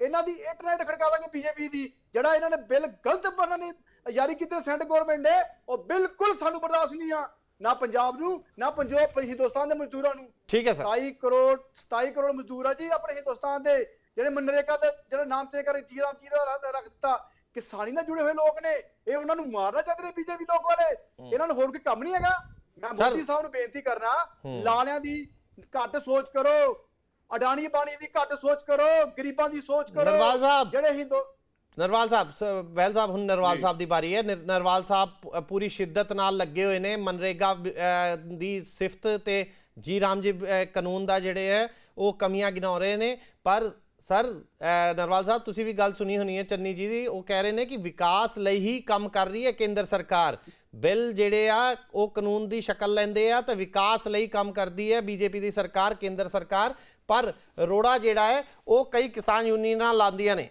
ਇਹਨਾਂ ਦੀ ਇੰਟਰਨੈਟ ਖੜਕਾ ਦਾਂਗੇ ਬੀਜੇਪੀ ਦੀ ਜਿਹੜਾ ਇਹਨਾਂ ਨੇ ਬਿੱਲ ਗਲਤ ਬਣਨ ਨੇ ਜਾਰੀ ਕੀਤੇ ਸੈਂਟਰ ਗਵਰਨਮੈਂਟ ਨੇ ਉਹ ਬਿਲਕੁਲ ਸਾਨੂੰ ਬਰਦਾਸ਼ਤ ਨਹੀਂ ਆ ਨਾ ਪੰਜਾਬ ਨੂੰ ਨਾ ਪੰਜਾਬ ਹਿੰਦੁਸਤਾਨ ਦੇ ਮਜ਼ਦੂਰਾਂ ਨੂੰ। ਠੀਕ ਹੈ ਸਰ। 27 ਕਰੋੜ 27 ਕਰੋੜ ਮਜ਼ਦੂਰ ਆ ਜੀ ਆਪਣੇ ਹਿੰਦੁਸਤਾਨ ਦੇ ਜਿਹੜੇ ਮਨਰੇਗਾ ਦੇ ਜਿਹੜੇ ਨਾਮ ਤੇ ਕਰ ਜੀਰਾਮ ਚੀਰਾ ਰੱਖ ਦਿੱਤਾ। ਕਿਸਾਨੀ ਨਾਲ ਜੁੜੇ ਹੋਏ ਲੋਕ ਨੇ ਇਹ ਉਹਨਾਂ ਨੂੰ ਮਾਰਨਾ ਚਾਹਦੇ ਨੇ ਬੀਜੇਪੀ ਲੋਕ ਵਾਲੇ। ਇਹਨਾਂ ਨੂੰ ਹੋਰ ਕੋਈ ਕੰਮ ਨਹੀਂ ਹੈਗਾ। ਮੈਂ ਮੋਦੀ ਸਾਹਿਬ ਨੂੰ ਬੇਨਤੀ ਕਰਨਾ। ਲਾਲਿਆਂ ਦੀ ਘੱਟ ਸੋਚ ਕਰੋ। ਅਡਾਨੀ ਬਾਣੀ ਦੀ ਘੱਟ ਸੋਚ ਕਰੋ ਗਰੀਬਾਂ ਦੀ ਸੋਚ ਕਰੋ। ਨਰਵਾਲ ਸਾਹਿਬ। ਜਿਹੜੇ ਹਿੰਦੂ ਨਰਵਾਲ ਸਾਹਿਬ ਬਹਿਲ ਸਾਹਿਬ ਹੁਣ ਨਰਵਾਲ। ਸਾਹਿਬ ਦੀ ਬਾਰੀ ਹੈ। ਨਿਰ- ਨਰਵਾਲ ਸਾਹਿਬ ਪੂਰੀ ਸ਼ਿੱਦਤ ਨਾਲ ਲੱਗੇ ਹੋਏ ਨੇ। ਮਨਰੇਗਾ ਦੀ ਸਿਫਤ ਤੇ ਜੀ ਰਾਮ ਜੀ ਕਾਨੂੰਨ ਦਾ ਜਿਹੜੇ ਹੈ ਉਹ ਕਮੀਆਂ ਗਿਣਾ ਰਹੇ ਨੇ। ਪਰ ਸਰ ਨਰਵਾਲ ਸਾਹਿਬ ਤੁਸੀਂ ਵੀ ਗੱਲ ਸੁਣੀ ਹੋਣੀ ਹੈ ਚੰਨੀ ਜੀ ਦੀ। ਉਹ ਕਹਿ ਰਹੇ ਨੇ ਕਿ ਵਿਕਾਸ ਲਈ ਹੀ ਕੰਮ ਕਰ ਰਹੀ ਹੈ ਕੇਂਦਰ ਸਰਕਾਰ। ਬਿੱਲ ਜਿਹੜੇ ਆ ਉਹ ਕਾਨੂੰਨ ਦੀ ਸ਼ਕਲ ਲੈਂਦੇ ਆ ਤੇ ਵਿਕਾਸ ਲਈ ਕੰਮ ਕਰਦੀ ਹੈ ਬੀਜੇਪੀ ਦੀ ਸਰਕਾਰ ਕੇਂਦਰ ਸਰਕਾਰ। ਪਰ ਰੋੜਾ ਜਿਹੜਾ ਹੈ ਉਹ ਕਈ ਕਿਸਾਨ ਯੂਨੀਅਨਾਂ ਲਾਉਂਦੀਆਂ ਨੇ।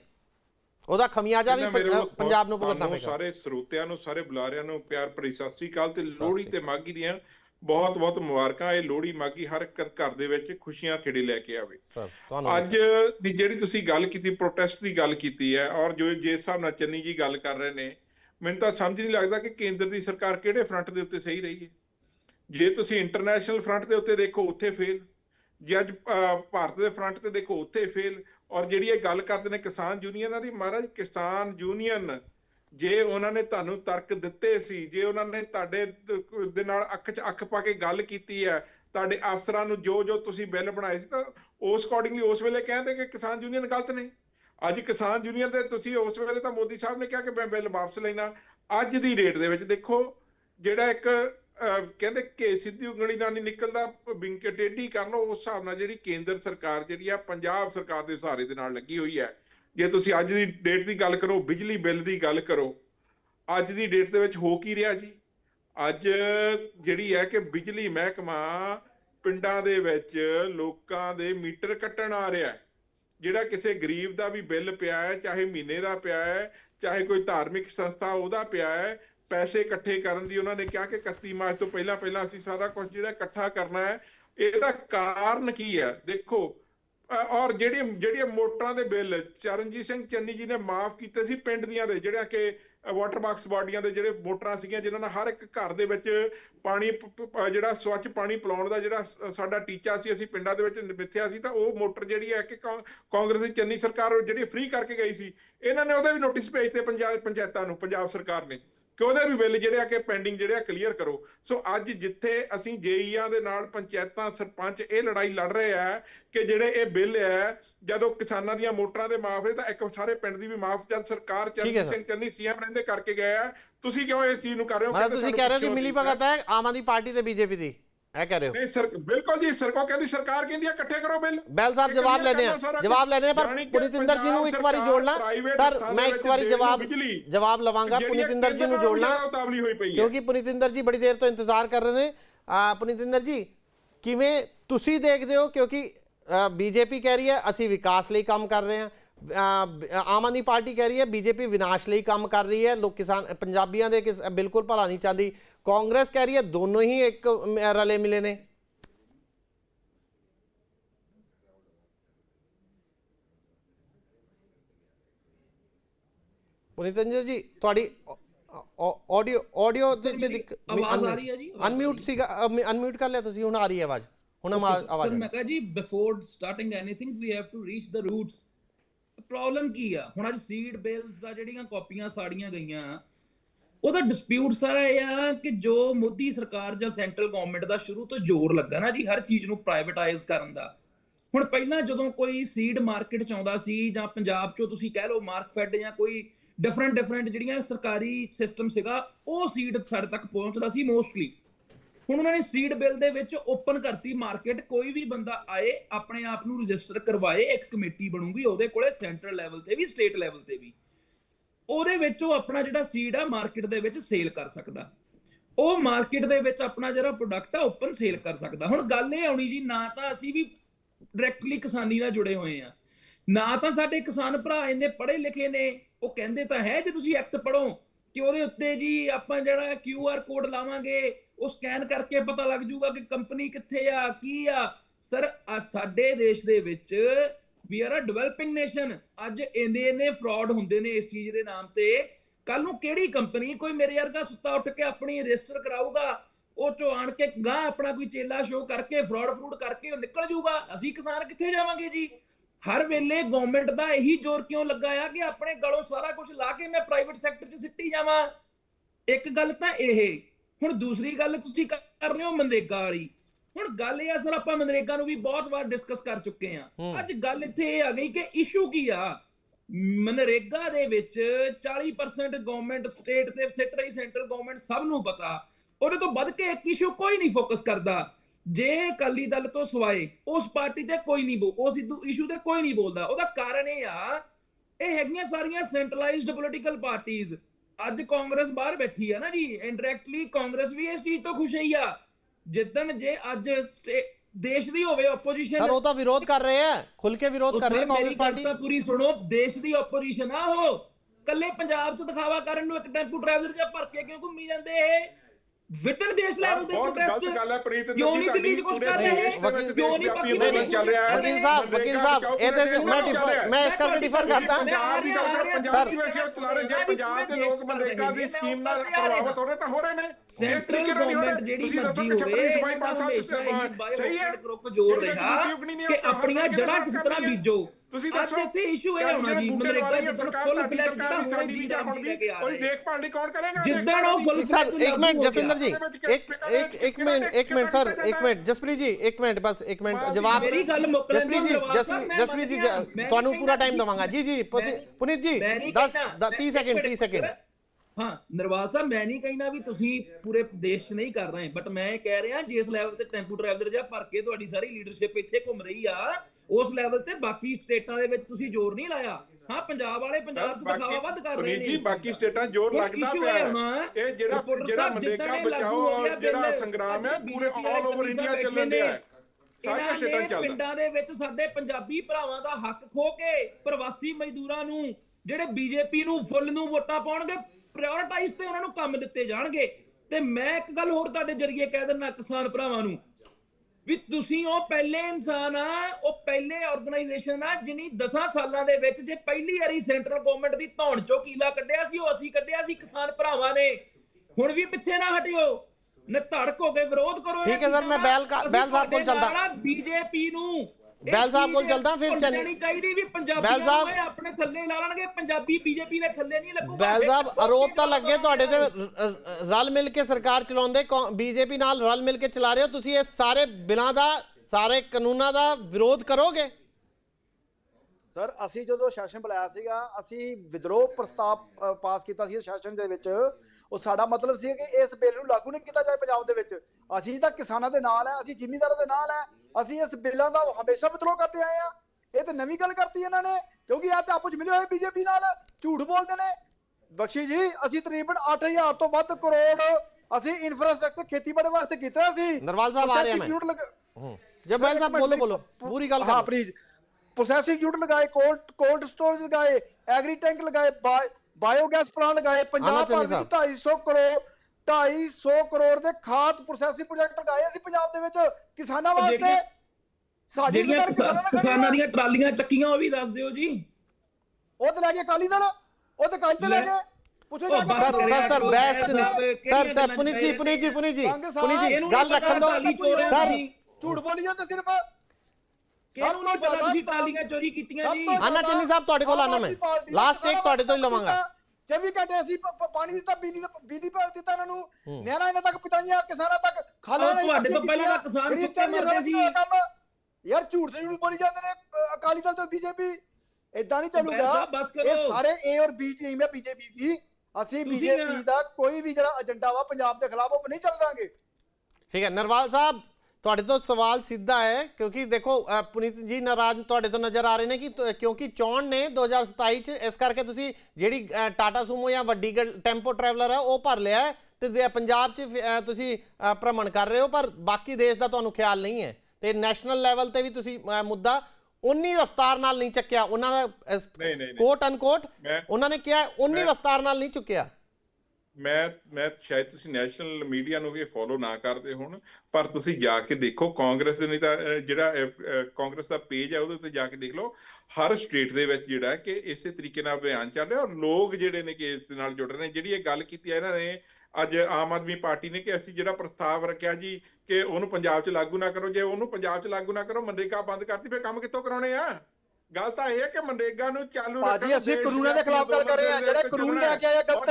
ਉਹਦਾ ਖਮਿਆਜਾ ਵੀ ਪੰਜਾਬ ਨੂੰ ਭੁਗਤਣਾ ਪਏਗਾ। ਸਾਰੇ ਸਰੋਤਿਆਂ ਨੂੰ ਸਾਰੇ ਬੁਲਾਰਿਆਂ ਨੂੰ ਪਿਆਰ ਭਰੀ ਸਤਿ ਸ੍ਰੀ ਅਕਾਲ ਤੇ ਲੋਹੜੀ ਤੇ ਮਾਗੀ ਦੀਆਂ ਬਹੁਤ ਬਹੁਤ ਮੁਬਾਰਕਾਂ। ਇਹ ਲੋਹੜੀ ਮਾਗੀ ਹਰ ਇੱਕ ਘਰ ਦੇ ਵਿੱਚ ਖੁਸ਼ੀਆਂ ਖੇੜੇ ਲੈ ਕੇ ਆਵੇ। ਅੱਜ ਦੀ ਜਿਹੜੀ ਤੁਸੀਂ ਗੱਲ ਕੀਤੀ ਪ੍ਰੋਟੈਸਟ ਦੀ ਗੱਲ ਕੀਤੀ ਹੈ ਔਰ ਜੋ ਜਿਸ ਹਿਸਾਬ ਨਾਲ ਚੰਨੀ ਜੀ ਗੱਲ ਕਰ ਰਹੇ ਨੇ ਮੈਨੂੰ ਤਾਂ ਸਮਝ ਨਹੀਂ ਲੱਗਦਾ ਕਿ ਕੇਂਦਰ ਦੀ ਸਰਕਾਰ ਕਿਹੜੇ ਫਰੰਟ ਦੇ ਉੱਤੇ ਸਹੀ ਰਹੀ ਹੈ। ਜੇ ਤੁਸੀਂ ਇੰਟਰਨੈਸ਼ਨਲ ਫਰੰਟ ਦੇ ਉੱਤੇ ਦੇਖੋ ਉੱਥੇ ਫੇਲ ਜੇ ਅੱਜ ਭਾਰਤ ਦੇ ਫਰੰਟ ਤੇ ਦੇਖੋ, ਉੱਥੇ ਫੇਲ ਔਰ ਜਿਹੜੀ ਇਹ ਗੱਲ ਕਰਦੇ ਨੇ ਕਿਸਾਨ ਯੂਨੀਅਨਾਂ ਦੀ, ਮਹਾਰਾਜ ਕਿਸਾਨ ਯੂਨੀਅਨ, ਜੇ ਉਹਨਾਂ ਨੇ ਤੁਹਾਨੂੰ ਤਰਕ ਦਿੱਤੇ ਸੀ, ਜੇ ਉਹਨਾਂ ਨੇ ਤੁਹਾਡੇ ਦੇ ਨਾਲ ਅੱਖ 'ਚ ਅੱਖ ਪਾ ਕੇ ਗੱਲ ਕੀਤੀ ਹੈ, ਤੁਹਾਡੇ ਅਫਸਰਾਂ ਨੂੰ ਜੋ ਜੋ ਤੁਸੀਂ ਬਿੱਲ ਬਣਾਏ ਸੀ, ਤਾਂ ਉਸ ਅਕੋਰਡਿੰਗਲੀ ਉਸ ਵੇਲੇ ਕਹਿੰਦੇ ਕਿ ਕਿਸਾਨ ਯੂਨੀਅਨ ਗਲਤ ਨੇ। ਅੱਜ ਕਿਸਾਨ ਯੂਨੀਅਨ ਦੇ ਤੁਸੀਂ ਉਸ ਵੇਲੇ ਤਾਂ ਮੋਦੀ ਸਾਹਿਬ ਨੇ ਕਿਹਾ ਕਿ ਮੈਂ ਬਿੱਲ ਵਾਪਸ ਲੈਣਾ। ਅੱਜ ਦੀ ਡੇਟ ਦੇ ਵਿੱਚ ਦੇਖੋ, ਜਿਹੜਾ ਇੱਕ ਕਹਿੰਦੇ ਕਿ ਸਿੱਧੀ ਉਂਗਲੀ ਨਾਲ ਨਹੀਂ ਨਿਕਲਦਾ ਬਿੰਕੇ ਟੇਢੀ ਕਰ ਲਓ, ਉਸ ਹਿਸਾਬ ਨਾਲ ਜਿਹੜੀ ਕੇਂਦਰ ਸਰਕਾਰ ਜਿਹੜੀ ਆ, ਪੰਜਾਬ ਸਰਕਾਰ ਦੇ ਸਹਾਰੇ ਦੇ ਨਾਲ ਲੱਗੀ ਹੋਈ ਹੈ। ਜੇ ਤੁਸੀਂ ਅੱਜ ਦੀ ਡੇਟ ਦੀ ਗੱਲ ਕਰੋ, ਬਿਜਲੀ ਬਿੱਲ ਦੀ ਗੱਲ ਕਰੋ, ਅੱਜ ਦੀ ਡੇਟ ਦੇ ਵਿੱਚ ਹੋ ਕੀ ਰਿਹਾ ਜੀ? ਅੱਜ ਜਿਹੜੀ ਹੈ ਕਿ ਬਿਜਲੀ ਮਹਿਕਮਾ ਪਿੰਡਾਂ ਦੇ ਵਿੱਚ ਲੋਕਾਂ ਦੇ ਮੀਟਰ ਕੱਟਣ ਆ ਰਿਹਾ ਹੈ। ਜਿਹੜਾ ਕਿਸੇ ਗਰੀਬ ਦਾ ਵੀ ਬਿੱਲ ਪਿਆ ਹੈ, ਚਾਹੇ ਮਹੀਨੇ ਦਾ ਪਿਆ ਹੈ, ਚਾਹੇ ਕੋਈ ਧਾਰਮਿਕ ਸੰਸਥਾ ਉਹਦਾ ਪਿਆ ਹੈ ਪੈਸੇ ਇਕੱਠੇ ਕਰਨ ਦੀ ਉਹਨਾਂ ਨੇ ਕਿਹਾ ਕਿ 31 ਮਾਰਚ ਤੋਂ ਪਹਿਲਾਂ ਪਹਿਲਾਂ ਅਸੀਂ ਸਾਰਾ ਕੁਝ ਜਿਹੜਾ ਇਕੱਠਾ ਕਰਨਾ ਹੈ। ਇਹਦਾ ਕਾਰਨ ਕੀ ਹੈ? ਦੇਖੋ ਔਰ ਜਿਹੜੀ, ਜਿਹੜੀਆਂ ਮੋਟਰਾਂ ਦੇ ਬਿੱਲ, ਚਰਨਜੀਤ ਸਿੰਘ ਚੰਨੀ ਜੀ ਨੇ ਮਾਫ ਕੀਤੇ ਸੀ ਪਿੰਡ ਦੀਆਂ ਦੇ, ਜਿਹੜਾ ਕਿ ਵਾਟਰ ਬਾਕਸ ਬਾਡੀਆਂ ਦੇ ਜਿਹੜੇ ਮੋਟਰਾਂ ਸੀਗੀਆਂ, ਜਿਨ੍ਹਾਂ ਨਾਲ ਹਰ ਇੱਕ ਘਰ ਦੇ ਵਿੱਚ ਪਾਣੀ ਜਿਹੜਾ ਸਵੱਛ ਪਾਣੀ ਪਿਲਾਉਣ ਦਾ ਜਿਹੜਾ ਸਾਡਾ ਟੀਚਾ ਸੀ, ਅਸੀਂ ਪਿੰਡਾਂ ਦੇ ਵਿੱਚ ਮਿੱਥਿਆ ਸੀ, ਤਾਂ ਉਹ ਮੋਟਰ ਜਿਹੜੀ ਹੈ ਕਿ ਕਾਂਗਰਸ ਦੀ ਚੰਨੀ ਸਰਕਾਰ ਜਿਹੜੀ ਫ੍ਰੀ ਕਰਕੇ ਗਈ ਸੀ, ਇਹਨਾਂ ਨੇ ਉਹਦੇ ਵੀ ਨੋਟਿਸ ਭੇਜਤੇ ਪੰਜਾਬ, ਪੰਚਾਇਤਾਂ ਨੂੰ, ਪੰਜਾਬ ਸਰਕਾਰ ਨੇ। ਕਿ ਉਹਦੇ ਵੀ ਬਿੱਲ ਜਿਹੜੇ ਆ ਕਿ ਪੈਂਡਿੰਗ ਜਿਹੜੇ ਆ ਕਲੀਅਰ ਕਰੋ। ਸੋ ਅੱਜ ਜਿੱਥੇ ਅਸੀਂ ਜੇਈਆਂ ਦੇ ਨਾਲ ਪੰਚਾਇਤਾਂ ਸਰਪੰਚ ਇਹ ਲੜਾਈ ਲੜ ਰਹੇ ਆ ਕਿ ਜਿਹੜੇ ਇਹ ਬਿੱਲ ਹੈ ਜਦੋਂ ਕਿਸਾਨਾਂ ਦੀਆਂ ਮੋਟਰਾਂ ਦੇ ਮਾਫ ਹੈ ਤਾਂ ਇੱਕ ਸਾਰੇ ਪਿੰਡ ਦੀ ਵੀ ਮਾਫ ਜਦ ਸਰਕਾਰ ਚਰਨਜੀਤ। ਸਿੰਘ ਚੰਨੀ ਸੀਐਮ ਰਹਿੰਦੇ ਕਰਕੇ ਗਏ ਆ। ਤੁਸੀਂ ਕਿਉਂ ਇਸ ਚੀਜ਼ ਨੂੰ ਕਰ ਰਹੇ ਹੋ? ਤੁਸੀਂ ਕਹਿ ਰਹੇ ਹੋ ਕਿ ਮਿਲੀ ਭਗਤ ਹੈ ਆਮ ਆਦਮੀ ਪਾਰਟੀ ਤੇ ਬੀਜੇਪੀ ਦੀ। ਇਹ ਕਹਿ ਰਹੇ ਹੋ। ਨਹੀਂ ਸਰ ਬਿਲਕੁਲ ਜੀ ਸਰਕਾਰ ਕਹਿੰਦੀ ਸਰਕਾਰ ਕਹਿੰਦੀ ਆ ਇਕੱਠੇ ਕਰੋ ਬਿੱਲ। ਬੈਲ ਸਾਹਿਬ ਜਵਾਬ ਲੈਣੇ ਆ ਜਵਾਬ ਲੈਣੇ ਆ ਪਰ ਪੁਨੀਤਿੰਦਰ ਜੀ ਨੂੰ ਇੱਕ ਵਾਰੀ ਜੋੜਨਾ। ਸਰ ਮੈਂ ਇੱਕ ਵਾਰੀ ਜਵਾਬ ਜਵਾਬ ਲਵਾਂਗਾ ਪੁਨੀਤਿੰਦਰ ਜੀ ਨੂੰ ਜੋੜਨਾ। ਹੈ। ਕਿਉਂਕਿ ਪੁਨੀਤਿੰਦਰ ਜੀ ਬੜੀ ਦੇਰ ਤੋਂ ਇੰਤਜ਼ਾਰ ਕਰ ਰਹੇ ਨੇ। ਆ ਪੁਨੀਤਿੰਦਰ ਜੀ ਕਿਵੇਂ ਤੁਸੀਂ ਦੇਖਦੇ ਹੋ? ਕਿਉਂਕਿ ਬੀਜੇਪੀ ਕਹਿ ਰਹੀ ਹੈ ਅਸੀਂ ਵਿਕਾਸ ਲਈ ਕੰਮ ਕਰ ਰਹੇ ਹਾਂ। ਆਮ ਆਦਮੀ ਪਾਰਟੀ ਕਹਿ ਰਹੀ ਹੈ ਬੀਜੇਪੀ ਵਿਨਾਸ਼ ਲਈ ਕੰਮ ਕਰ ਰਹੀ ਹੈ ਲੋਕ ਕਿਸਾਨ ਪੰਜਾਬੀਆਂ ਦੇ ਬਿਲਕੁਲ ਭਲਾ ਨਹੀਂ ਚਾਹੁੰਦੀ। ਕਾਂਗਰਸ ਕਹਿ ਰਹੀ ਹੈ ਦੋਨੋਂ ਹੀ ਇੱਕ ਰਲੇ ਮਿਲੇ ਨੇ। ਪੁਨੀਤਿੰਦਰ ਜੀ ਤੁਹਾਡੀ ਆਡੀਓ ਆਡੀਓ ਦੇ ਚ ਆਵਾਜ਼ ਆ ਰਹੀ ਹੈ ਜੀ? ਅਨਮਿਊਟ ਸੀਗਾ ਅਨਮਿਊਟ ਕਰ ਲਿਆ ਤੁਸੀਂ ਹੁਣ ਆ ਰਹੀ ਹੈ ਆਵਾਜ਼। ਹੁਣ ਆਵਾਜ਼ ਸਰ ਮੈਂ ਕਹਾਂ ਜੀ before starting anything we have to reach the roots problem ਕੀ ਆ? ਹੁਣ ਅੱਜ ਸੀਡ ਬਿਲਸ ਦਾ ਜਿਹੜੀਆਂ ਕਾਪੀਆਂ ਸਾੜੀਆਂ ਗਈਆਂ, ਉਹਦਾ ਡਿਸਪਿਊਟ ਸਾਰਾ ਇਹ ਆ ਕਿ ਜੋ ਮੋਦੀ ਸਰਕਾਰ ਜਾਂ ਸੈਂਟਰਲ ਗਵਰਨਮੈਂਟ ਦਾ ਸ਼ੁਰੂ ਤੋਂ ਜ਼ੋਰ ਲੱਗਾ ਨਾ ਜੀ ਹਰ ਚੀਜ਼ ਨੂੰ ਪ੍ਰਾਈਵੇਟਾਈਜ਼ ਕਰਨ ਦਾ। ਹੁਣ ਪਹਿਲਾਂ ਜਦੋਂ ਕੋਈ ਸੀਡ ਮਾਰਕੀਟ ਚ ਆਉਂਦਾ ਸੀ ਜਾਂ ਪੰਜਾਬ ਚੋਂ ਤੁਸੀਂ ਕਹਿ ਲਓ ਮਾਰਕਫੈਡ ਜਾਂ ਕੋਈ ਡਿਫਰੈਂਟ ਡਿਫਰੈਂਟ ਜਿਹੜੀਆਂ ਸਰਕਾਰੀ ਸਿਸਟਮ ਸੀਗਾ, ਉਹ ਸੀਡ ਸਾਡੇ ਤੱਕ ਪਹੁੰਚਦਾ ਸੀ ਮੋਸਟਲੀ ਹੁਣ ਉਹਨਾਂ ਨੇ ਸੀਡ ਬਿੱਲ ਦੇ ਵਿੱਚ ਓਪਨ ਕਰਤੀ ਮਾਰਕੀਟ ਕੋਈ ਵੀ ਬੰਦਾ ਆਏ, ਆਪਣੇ ਆਪ ਨੂੰ ਰਜਿਸਟਰ ਕਰਵਾਏ, ਇੱਕ ਕਮੇਟੀ ਬਣੂਗੀ, ਉਹਦੇ ਕੋਲੇ ਸੈਂਟਰਲ ਲੈਵਲ ਤੇ ਵੀ ਸਟੇਟ ਲੈਵਲ ਤੇ ਵੀ। ਉਹਦੇ ਵਿੱਚ ਉਹ ਆਪਣਾ ਜਿਹੜਾ ਸੀਡ ਆ ਮਾਰਕੀਟ ਦੇ ਵਿੱਚ ਸੇਲ ਕਰ ਸਕਦਾ। ਉਹ ਮਾਰਕੀਟ ਦੇ ਵਿੱਚ ਆਪਣਾ ਜਿਹੜਾ ਪ੍ਰੋਡਕਟ ਆ ਓਪਨ ਸੇਲ ਕਰ ਸਕਦਾ। ਹੁਣ ਗੱਲ ਇਹ ਆਉਣੀ ਜੀ, ਨਾ ਤਾਂ ਅਸੀਂ ਵੀ ਡਾਇਰੈਕਟਲੀ ਕਿਸਾਨੀ ਨਾਲ ਜੁੜੇ ਹੋਏ ਆ। ਨਾ ਤਾਂ ਸਾਡੇ ਕਿਸਾਨ ਭਰਾ ਇੰਨੇ ਪੜ੍ਹੇ ਲਿਖੇ ਨੇ, ਉਹ ਕਹਿੰਦੇ ਤਾਂ ਹੈ, ਜੇ ਤੁਸੀਂ ਐਕਟ ਪੜੋ ਕਿ ਉਹਦੇ ਉੱਤੇ ਜੀ ਆਪਾਂ ਜਿਹੜਾ ਕਿਊ ਆਰ ਕੋਡ ਲਾਵਾਂਗੇ, ਉਹ ਸਕੈਨ ਕਰਕੇ ਪਤਾ ਲੱਗ ਜਾਊਗਾ ਕਿ ਕੰਪਨੀ ਕਿੱਥੇ ਆ, ਕੀ ਆ। ਸਰ ਸਾਡੇ ਦੇਸ਼ ਦੇ ਵਿੱਚ we are a developing nation ਅੱਜ ਇੰਨੇ ਇੰਨੇ ਫਰਾਡ ਹੁੰਦੇ ਨੇ ਇਸ ਚੀਜ਼ ਦੇ ਨਾਮ ਤੇ। ਕੱਲ ਨੂੰ ਕਿਹੜੀ ਕੰਪਨੀ ਕੋਈ ਮੇਰੇ ਵਰਗਾ ਸੁੱਤਾ ਉੱਠ ਕੇ ਆਪਣੀ ਰਜਿਸਟਰ ਕਰਾਊਗਾ, ਉਹ ਚੋਂ ਆਣ ਕੇ ਗਾਂ ਆਪਣਾ ਕੋਈ ਚੇਲਾ ਸ਼ੋ ਕਰਕੇ ਫਰਾਡ ਫਰੂਡ ਕਰਕੇ ਉਹ ਨਿਕਲ ਜਾਊਗਾ। ਅਸੀਂ ਕਿਸਾਨ ਕਿੱਥੇ ਜਾਵਾਂਗੇ ਜੀ? ਹਰ ਵੇਲੇ ਗਵਰਨਮੈਂਟ ਦਾ ਇਹੀ ਜ਼ੋਰ ਕਿਉਂ ਲੱਗਾ ਆ ਕਿ ਆਪਣੇ ਗਲੋਂ ਸਾਰਾ ਕੁਝ ਲਾ ਕੇ ਮੈਂ ਪ੍ਰਾਈਵੇਟ ਸੈਕਟਰ 'ਚ ਸਿੱਟੀ ਜਾਵਾਂ? ਇੱਕ ਗੱਲ ਤਾਂ ਇਹ ਹੁਣ ਦੂਸਰੀ ਗੱਲ ਤੁਸੀਂ ਕਰ ਰਹੇ ਹੋ ਮਨਰੇਗਾ ਵਾਲੀ। ਹੁਣ ਗੱਲ ਇਹ ਆ ਸਰ ਆਪਾਂ ਮਨਰੇਗਾ ਨੂੰ ਵੀ ਬਹੁਤ ਵਾਰ ਡਿਸਕਸ ਕਰ ਚੁੱਕੇ ਆ। ਅੱਜ ਗੱਲ ਇੱਥੇ ਇਹ ਆ ਗਈ ਕਿ ਇਸ਼ੂ ਕੀ ਆ? ਮਨਰੇਗਾ ਦੇ ਵਿੱਚ 40% ਗਵਰਨਮੈਂਟ ਸਟੇਟ ਤੇ ਸਿੱਟ ਰਹੀ ਸੈਂਟਰਲ ਗਵਰਨਮੈਂਟ ਸਭ ਨੂੰ ਪਤਾ। ਉਹਦੇ ਤੋਂ ਵੱਧ ਕੇ ਇੱਕ ਇਸ਼ੂ ਕੋਈ ਨਹੀਂ ਫੋਕਸ ਕਰਦਾ। ਜੇ ਅਕਾਲੀ ਦਲ ਤੋਂ ਸਵਾਏ ਉਸ ਪਾਰਟੀ ਤੇ ਕੋਈ ਨਹੀਂ ਬੋ ਉਸ ਇਸ਼ੂ ਤੇ ਕੋਈ ਨਹੀਂ ਬੋਲਦਾ। ਉਹਦਾ ਕਾਰਨ ਇਹ ਆ ਇਹ ਹੈਗੀਆਂ ਸਾਰੀਆਂ ਸੈਂਟਰਲਾਈਜ਼ਡ ਪੋਲੀਟੀਕਲ ਪਾਰਟੀਆਂ ਅੱਜ ਕਾਂਗਰਸ ਬਾਹਰ ਬੈਠੀ ਆ ਨਾ ਜੀ ਇਨਡਾਇਰੈਕਟਲੀ ਕਾਂਗਰਸ ਵੀ ਇਸ ਚੀਜ਼ ਤੋਂ ਖੁਸ਼ ਹੀ ਆ। ਜਿੱਦਣ ਜੇ ਅੱਜ ਦੇਸ਼ ਦੀ ਹੋਵੇ ਸਰ ਆਪੋਜੀਸ਼ਨ ਉਹ ਤਾਂ ਵਿਰੋਧ ਕਰ ਰਹੇ ਆ ਖੁੱਲ ਕੇ ਵਿਰੋਧ ਕਰ ਰਹੀ ਕਾਂਗਰਸ ਪਾਰਟੀ। ਤਾਂ ਪੂਰੀ ਸੁਣੋ ਦੇਸ਼ ਦੀ ਆਪੋਜੀਸ਼ਨ ਆ ਉਹ। ਕੱਲੇ ਪੰਜਾਬ 'ਚ ਦਿਖਾਵਾ ਕਰਨ ਨੂੰ ਇੱਕ ਟੈਂਪੂ ਟਰੈਵਲਰ ਜਿਹਾ ਭਰ ਕੇ ਕਿਉਂ ਘੁੰਮੀ ਜਾਂਦੇ ਇਹ? ਵਿਟਨ ਦੇਸ਼ ਲੈਵਲ ਤੇ ਪ੍ਰੋਟੈਸਟ ਗੱਲ ਹੈ ਪ੍ਰੀਤ ਕਿਉਂ ਨਹੀਂ ਦਿੱਲੀ 'ਚ ਕੁਛ ਕਰ ਰਹੇ? ਕਿਉਂ ਨਹੀਂ ਅੰਦੋਲਨ ਨਹੀਂ- ਚੱਲ ਰਿਹਾ ਹੈ ਵਕੀਲ ਸਾਹਿਬ ਵਕੀਲ ਸਾਹਿਬ ਇਹਦੇ ਤੇ ਮੈਂ ਡਿਫਰ ਮੈਂ ਇਸ ਕਰਕੇ ਡਿਫਰ ਕਰਦਾ। ਪੰਜਾਬ ਦੀ ਗੱਲ ਕਰ ਪੰਜਾਬ ਦੀ ਲੋਕ ਮਨਰੇਗਾ ਦੀ ਸਕੀਮ ਨਾਲ ਪ੍ਰਭਾਵਿਤ ਹੋ ਰਹੇ। ਤਾਂ ਹੋ ਰਹੇ ਨੇ। ਇਸ ਤਰੀਕੇ ਨਾਲ ਨਹੀਂ ਹੋ ਰਹੇ ਜਿਹੜੀ ਮਰਜ਼ੀ ਹੋਵੇ ਸਹੀ ਹੈ? ਗਰੁੱਪ ਜੋੜ ਰਿਹਾ ਕਿ ਆਪਣੀਆਂ ਜੜ੍ਹਾਂ ਕਿਸ ਤਰ੍ਹਾਂ। ਬੀਜੋ। ਤੁਸੀਂ ਅੱਜ ਦੱਸੋ ਇੱਥੇ ਇਸ਼ੂ ਇਹ ਹੋਣਾ ਜੀ ਜਿਹੜੇ ਮਨਰੇਗਾ ਸਰਕਾਰ ਫੁੱਲ ਦੀ ਹੋਣਾ ਸਾਡੀ ਹੁਣ ਵੀ ਕੋਈ ਦੇਖਭਾਲ ਨਹੀਂ ਕੌਣ ਕਰੇਗਾ? ਜਿੱਦਣ ਉਹ ਫੁੱਲ ਸਰ ਇੱਕ ਮਿੰਟ ਜਸਵਿੰਦਰ ਜੀ ਇੱਕ ਇੱਕ ਇੱਕ ਮਿੰਟ ਇੱਕ ਮਿੰਟ ਸਰ ਇੱਕ ਮਿੰਟ ਜਸਪ੍ਰੀਤ ਜੀ ਇੱਕ ਮਿੰਟ ਬਸ ਇੱਕ ਮਿੰਟ ਜਵਾਬ ਮੇਰੀ ਗੱਲ ਮੁੱਕ ਲੈਂਦੀ ਜਸਪ੍ਰੀਤ ਜੀ ਤੁਹਾਨੂੰ ਪੂਰਾ ਟਾਈਮ ਦਵਾਂਗਾ। ਜੀ ਜੀ ਪੁਨੀਤ ਜੀ ਮੈਂ ਨਹੀਂ 10 ਕਹਿਣਾ, 30 ਸੈਕਿੰਡ 30 ਸੈਕਿੰਡ। ਹਾਂ ਨਰਵਾਲ ਸਾਹਿਬ ਮੈਂ ਨਹੀਂ ਕਹਿਣਾ ਵੀ ਤੁਸੀਂ ਪੂਰੇ ਦੇਸ਼ 'ਚ ਨਹੀਂ ਕਰ ਰਹੇ ਬਟ ਮੈਂ ਇਹ ਕਹਿ ਰਿਹਾ ਜਿਸ ਲੈਵਲ ਤੇ ਟੈਂਪੂ ਟਰੈਵਲਰ ਜਾਂ ਭਰ ਕੇ ਤੁਹਾਡੀ ਸਾਰੀ ਲੀਡਰਸ਼ਿਪ ਇੱਥੇ ਘੁੰਮ ਰਹੀ ਆ ਉਸ ਲੈਵਲ ਤੇ ਬਾਕੀ ਸਟੇਟਾਂ ਦੇ ਵਿੱਚ ਤੁਸੀਂ ਜ਼ੋਰ ਨਹੀਂ ਲਾਇਆ। ਹਾਂ ਪੰਜਾਬ ਵਾਲੇ ਪੰਜਾਬ 'ਚ ਦਿਖਾਵਾ ਵੱਧ ਕਰ ਰਹੇ ਨੇ ਜੀ ਬਾਕੀ ਸਟੇਟਾਂ ਜ਼ੋਰ ਲੱਗਦਾ ਪਿਆ ਇਹ ਜਿਹੜਾ ਜਿਹੜਾ ਲਾਗੂ ਬਚਾਓ ਔਰ ਜਿਹੜਾ ਸੰਗਰਾਮ ਹੈ ਪੂਰੇ ਆਲ ਓਵਰ ਇੰਡੀਆ ਚੱਲਣ। ਡਿਆ ਹੈ। ਸਾਰੀਆਂ ਸਟੇਟਾਂ ਚੱਲਦਾ। ਪਿੰਡਾਂ ਦੇ ਵਿੱਚ ਸਾਡੇ ਪੰਜਾਬੀ ਭਰਾਵਾਂ ਦਾ ਹੱਕ ਖੋ ਕੇ ਪ੍ਰਵਾਸੀ ਮਜ਼ਦੂਰਾਂ ਨੂੰ ਜਿਹੜੇ ਬੀਜੇਪੀ ਨੂੰ ਫੁੱਲ ਨੂੰ ਵੋਟਾਂ ਪਾਉਣਗੇ ਪ੍ਰਾਇੋਰਟਾਈਜ਼ ਤੇ ਉਹਨਾਂ ਨੂੰ ਕੰਮ ਦਿੱਤੇ ਜਾਣਗੇ। ਤੇ ਮੈਂ ਇੱਕ ਗੱਲ ਹੋਰ ਤੁਹਾਡੇ ਜਰੀਏ ਕਹਿ ਦਿੰਦਾ ਕਿਸਾਨ ਭਰਾਵਾਂ ਨੂੰ ਵੀ ਤੁਸੀਂ ਉਹ ਪਹਿਲੇ ਇਨਸਾਨ ਆ ਉਹ ਪਹਿਲੇ ਆਰਗੇਨਾਈਜੇਸ਼ਨ ਆ ਜਿਨੀ 10 ਸਾਲਾਂ ਦੇ ਵਿੱਚ ਜੇ ਪਹਿਲੀ ਵਾਰੀ ਸੈਂਟਰਲ ਗਵਰਨਮੈਂਟ ਦੀ ਧੌਣ ਚੋਂ ਕੀਲਾ ਕੱਢਿਆ ਸੀ ਉਹ ਅਸੀਂ ਕੱਢਿਆ ਸੀ ਕਿਸਾਨ ਭਰਾਵਾਂ ਨੇ। ਹੁਣ ਵੀ ਪਿੱਛੇ ਨਾ ਹਟਿਓ ਨੇ ਧੜਕ ਹੋ ਕੇ ਵਿਰੋਧ ਕਰੋ ਠੀਕ ਹੈ ਸਰ, ਮੈਂ ਬੈਲ ਬੈਲ ਸਾਹਿਬ ਕੋਲ ਚੱਲਦਾ। ਬੀਜੇਪੀ ਨੂੰ। ਬੈਲ ਸਾਹਿਬ ਕੋਲ ਚੱਲਦਾ, ਫਿਰ ਜਾਣੀ ਚਾਹੀਦੀ ਵੀ ਬੈਲ ਸਾਹਿਬ- ਇਹ ਆਪਣੇ ਥੱਲੇ ਲਾ ਲੈਣਗੇ ਪੰਜਾਬੀ ਬੀਜੇਪੀ ਦੇ ਥੱਲੇ ਨਹੀਂ ਲੱਗੂਗਾ। ਬੈਲ ਸਾਹਿਬ ਆਰੋਪ ਤਾਂ ਲੱਗੇ ਤੁਹਾਡੇ ਤੇ ਰਲ ਮਿਲ ਕੇ ਸਰਕਾਰ ਚਲਾਉਂਦੇ ਬੀਜੇਪੀ ਨਾਲ ਰਲ ਮਿਲ ਕੇ ਚਲਾ ਰਹੇ ਹੋ ਤੁਸੀਂ ਇਹ ਸਾਰੇ ਬਿਲਾਂ ਦਾ ਸਾਰੇ ਕਾਨੂੰਨਾਂ ਦਾ ਵਿਰੋਧ ਕਰੋਗੇ? ਸਰ ਅਸੀਂ ਜਦੋਂ ਸੈਸ਼ਨ ਬੁਲਾਇਆ ਸੀਗਾ ਅਸੀਂ ਵਿਦਰੋਹ ਪ੍ਰਸਤਾਵ ਪਾਸ ਕੀਤਾ ਸੀ ਸੈਸ਼ਨ ਦੇ ਵਿੱਚ। ਉਹ ਸਾਡਾ ਮਤਲਬ ਸੀ ਕਿ ਇਸ ਬਿੱਲ ਨੂੰ ਲਾਗੂ ਨਹੀਂ ਕੀਤਾ ਜਾਏ ਪੰਜਾਬ ਦੇ ਵਿੱਚ। ਅਸੀਂ ਤਾਂ ਕਿਸਾਨਾਂ ਦੇ ਨਾਲ ਹੈ ਅਸੀਂ ਜ਼ਿਮੀਂਦਾਰਾਂ ਦੇ ਨਾਲ ਹੈ। ਅਸੀਂ ਇਸ ਬਿੱਲਾਂ ਦਾ ਹਮੇਸ਼ਾ ਵਿਦਰੋਹ ਕਰਦੇ ਆਏ ਆ ਇਹ ਤਾਂ ਨਵੀਂ ਗੱਲ ਕਰਤੀ ਇਹਨਾਂ ਨੇ ਕਿਉਂਕਿ ਇਹ ਤਾਂ ਆਪਸ 'ਚ ਮਿਲੇ ਹੋਏ ਬੀਜੇਪੀ ਨਾਲ। ਝੂਠ ਬੋਲਦੇ ਨੇ। ਬਖਸ਼ੀ ਜੀ ਅਸੀਂ ਤਕਰੀਬਨ 8000 ਤੋਂ ਵੱਧ ਕਰੋੜ ਅਸੀਂ ਇਨਫਰਾਸਟ੍ਰਕਚਰ ਖੇਤੀਬਾੜੀ ਵਾਸਤੇ ਕੀਤਾ ਸੀ। ਨਰਵਾਲ ਸਾਹਿਬ ਆ ਰਹੇ ਆ ਮੈਂ। ਜਬ ਬੈਲ ਸਾਹਿਬ ਬੋਲੋ ਬੋਲੋ। ਪੂਰੀ ਗੱਲ ਹਾਂ ਪਲੀਜ਼ ਪ੍ਰੋਸੈਸਿੰਗ ਯੂਨਿਟ ਲਗਾਏ ਕੋਲਡ ਕੋਲਡ ਸਟੋਰੇਜ ਲਗਾਏ ਐਗਰੀ ਟੈਂਕ ਲਗਾਏ ਬਾਇਓਗੈਸ ਪਲਾਂਟ ਲਗਾਏ ਪੰਜਾਬ ਭਰ ਵਿੱਚ 250 ਕਰੋੜ 250 ਕਰੋੜ ਦੇ ਖਾਦ ਪ੍ਰੋਸੈਸਿੰਗ ਪ੍ਰੋਜੈਕਟ ਲਗਾਏ ਅਸੀਂ ਪੰਜਾਬ ਦੇ ਵਿੱਚ ਕਿਸਾਨਾਂ ਵਾਸਤੇ। ਸਾਡੀ ਕਿਸਾਨਾਂ। ਦੀਆਂ ਟਰਾਲੀਆਂ ਚੱਕੀਆਂ ਉਹ ਵੀ ਦੱਸ ਦਿਓ ਜੀ। ਉਹ ਤੇ ਲੈ ਕੇ ਅਕਾਲੀ ਦਲ ਉਹ ਤੇ ਕਾਲੀ ਤੇ ਲੈ ਲੈ। ਗਏ। ਪੁੱਛੋ ਉਹ ਜਾ ਕੇ ਸਰ ਕਰਿਆ ਸਰ ਸਰ ਪੁਨੀਤ ਜੀ ਪੁਨੀਤ ਜੀ ਪੁਨੀਤ ਜੀ। ਪੁਨੀਤ ਜੀ ਗੱਲ ਰੱਖਣ ਦਿਓ ਸਰ। ਝੂਠ ਬੋਲੀ ਜਾਂਦੇ ਸਿਰਫ। ਕਿਹਨੂੰ ਨਹੀਂ ਪਤਾ ਤੁਸੀਂ ਟਰਾਲੀਆਂ ਚੋਰੀ ਕੀਤੀਆਂ ਜੀ? ਆਨਾ ਚੰਨੀ ਸਾਹਿਬ ਤੁਹਾਡੇ ਕੋਲ ਆਉਣਾ ਮੈਂ। Last take ਤੁਹਾਡੇ ਤੋਂ ਹੀ ਲਵਾਂਗਾ। 24 ਘੰਟੇ ਅਸੀਂ ਪਾਣੀ ਦਿੱਤਾ ਬਿਜਲੀ ਦਾ ਬਿਜਲੀ ਭਰ ਦਿੱਤਾ ਇਹਨਾਂ ਨੂੰ। ਨਹਿਰਾਂ ਇਹਨਾਂ ਤੱਕ ਪਹੁੰਚਾਈਆਂ ਕਿਸਾਨਾਂ ਤੱਕ ਖਾਲਾਂ ਨਹੀਂ ਤੁਹਾਡੇ ਤੋਂ ਪਹਿਲਾਂ ਤਾਂ ਕਿਸਾਨ ਚੜ੍ਹਦੇ ਮਰਦੇ ਸੀ। ਯਾਰ ਝੂਠ ਤੇ ਝੂਠ ਬੋਲੀ ਜਾਂਦੇ ਨੇ ਅਕਾਲੀ ਦਲ ਤੋਂ ਬੀਜੇਪੀ। ਇਦਾਂ ਨਹੀਂ ਚੱਲੂਗਾ। ਇਹ ਸਾਰੇ ਏ ਔਰ ਬੀ ਟੀਮ ਹੈ ਬੀਜੇਪੀ ਦੀ। ਅਸੀਂ ਬੀਜੇਪੀ ਦਾ ਕੋਈ ਵੀ ਜਿਹੜਾ ਏਜੰਡਾ ਵਾ ਪੰਜਾਬ ਦੇ ਖਿਲਾਫ ਉਹ ਨਹੀਂ ਚੱਲਦਾਂਗੇ ਠੀਕ ਹੈ ਨਰਵਾਲ ਸਾਹਿਬ ਤੁਹਾਡੇ ਤੋਂ ਸਵਾਲ ਸਿੱਧਾ ਹੈ ਕਿਉਂਕਿ ਦੇਖੋ ਪੁਨੀਤ ਜੀ ਨਾਰਾਜ਼ ਤੁਹਾਡੇ ਤੋਂ ਨਜ਼ਰ ਆ ਰਹੇ ਨੇ ਕਿ ਕਿਉਂਕਿ ਚੋਣ ਨੇ 2027 ਚ ਇਸ ਕਰਕੇ ਤੁਸੀਂ ਜਿਹੜੀ ਟਾਟਾ ਸੂਮੋ ਜਾਂ ਵੱਡੀ ਟੈਂਪੋ ਟਰੈਵਲਰ ਹੈ ਉਹ ਭਰ ਲਿਆ ਤੇ ਪੰਜਾਬ ਚ ਤੁਸੀਂ ਭ੍ਰਮਣ ਕਰ ਰਹੇ ਹੋ ਪਰ ਬਾਕੀ ਦੇਸ਼ ਦਾ ਤੁਹਾਨੂੰ ਖਿਆਲ ਨਹੀਂ ਹੈ ਤੇ ਨੈਸ਼ਨਲ ਲੈਵਲ ਤੇ ਵੀ ਤੁਸੀਂ ਮੁੱਦਾ ਉਨੀ ਰਫਤਾਰ ਨਾਲ ਨਹੀਂ ਚੱਕਿਆ ਉਹਨਾਂ ਦਾ। ਕੋਟ ਅਨਕੋਟ ਉਹਨਾਂ ਨੇ ਕਿਹਾ ਉਨੀ ਰਫਤਾਰ ਨਾਲ ਨਹੀਂ ਚੁੱਕਿਆ ਮੈਂ ਮੈਂ ਸ਼ਾਇਦ ਤੁਸੀਂ ਨੈਸ਼ਨਲ ਮੀਡੀਆ ਨੂੰ ਵੀ ਫੋਲੋ ਨਾ ਕਰਦੇ ਹੋਣ, ਪਰ ਤੁਸੀਂ ਜਾ ਕੇ ਦੇਖੋ, ਕਾਂਗਰਸ ਦੇ ਨਹੀਂ ਤਾਂ ਜਿਹੜਾ ਕਾਂਗਰਸ ਦਾ ਪੇਜ ਹੈ ਉਹਦੇ ਉੱਤੇ ਜਾ ਕੇ ਦੇਖ ਲਓ, ਹਰ ਸਟੇਟ ਦੇ ਵਿੱਚ ਜਿਹੜਾ ਕਿ ਇਸੇ ਤਰੀਕੇ ਨਾਲ ਅਭਿਆਨ ਚੱਲ ਰਿਹਾ, ਔਰ ਲੋਕ ਜਿਹੜੇ ਨੇ ਕਿ ਇਸ ਦੇ ਨਾਲ ਜੁੜ ਰਹੇ ਨੇ, ਜਿਹੜੀ ਇਹ ਗੱਲ ਕੀਤੀ ਹੈ ਇਹਨਾਂ ਨੇ, ਅੱਜ ਆਮ ਆਦਮੀ ਪਾਰਟੀ ਨੇ ਕਿ ਅਸੀਂ ਜਿਹੜਾ ਪ੍ਰਸਤਾਵ ਰੱਖਿਆ ਜੀ ਕਿ ਉਹਨੂੰ ਪੰਜਾਬ 'ਚ ਲਾਗੂ ਨਾ ਕਰੋ, ਜੇ ਉਹਨੂੰ ਪੰਜਾਬ 'ਚ ਲਾਗੂ ਨਾ ਕਰੋ, ਮਨਰੇਗਾ ਬੰਦ ਕਰਤੀ, ਫਿਰ ਕੰਮ ਕਿੱਥੋਂ ਕਰਾਉਣੇ ਆ? ਗੱਲ ਤਾਂ ਇਹ ਹੈ ਕਿ ਮਨਰੇਗਾ ਨੂੰ ਚਾਲੂ ਭਾਜੀ, ਅਸੀਂ ਕਾਨੂੰਨਾਂ ਦੇ ਖਿਲਾਫ ਗੱਲ ਕਰ ਰਹੇ ਹਾਂ, ਜਿਹੜਾ ਕਾਨੂੰਨ ਲੈ ਕੇ ਆਇਆ ਗਲਤ।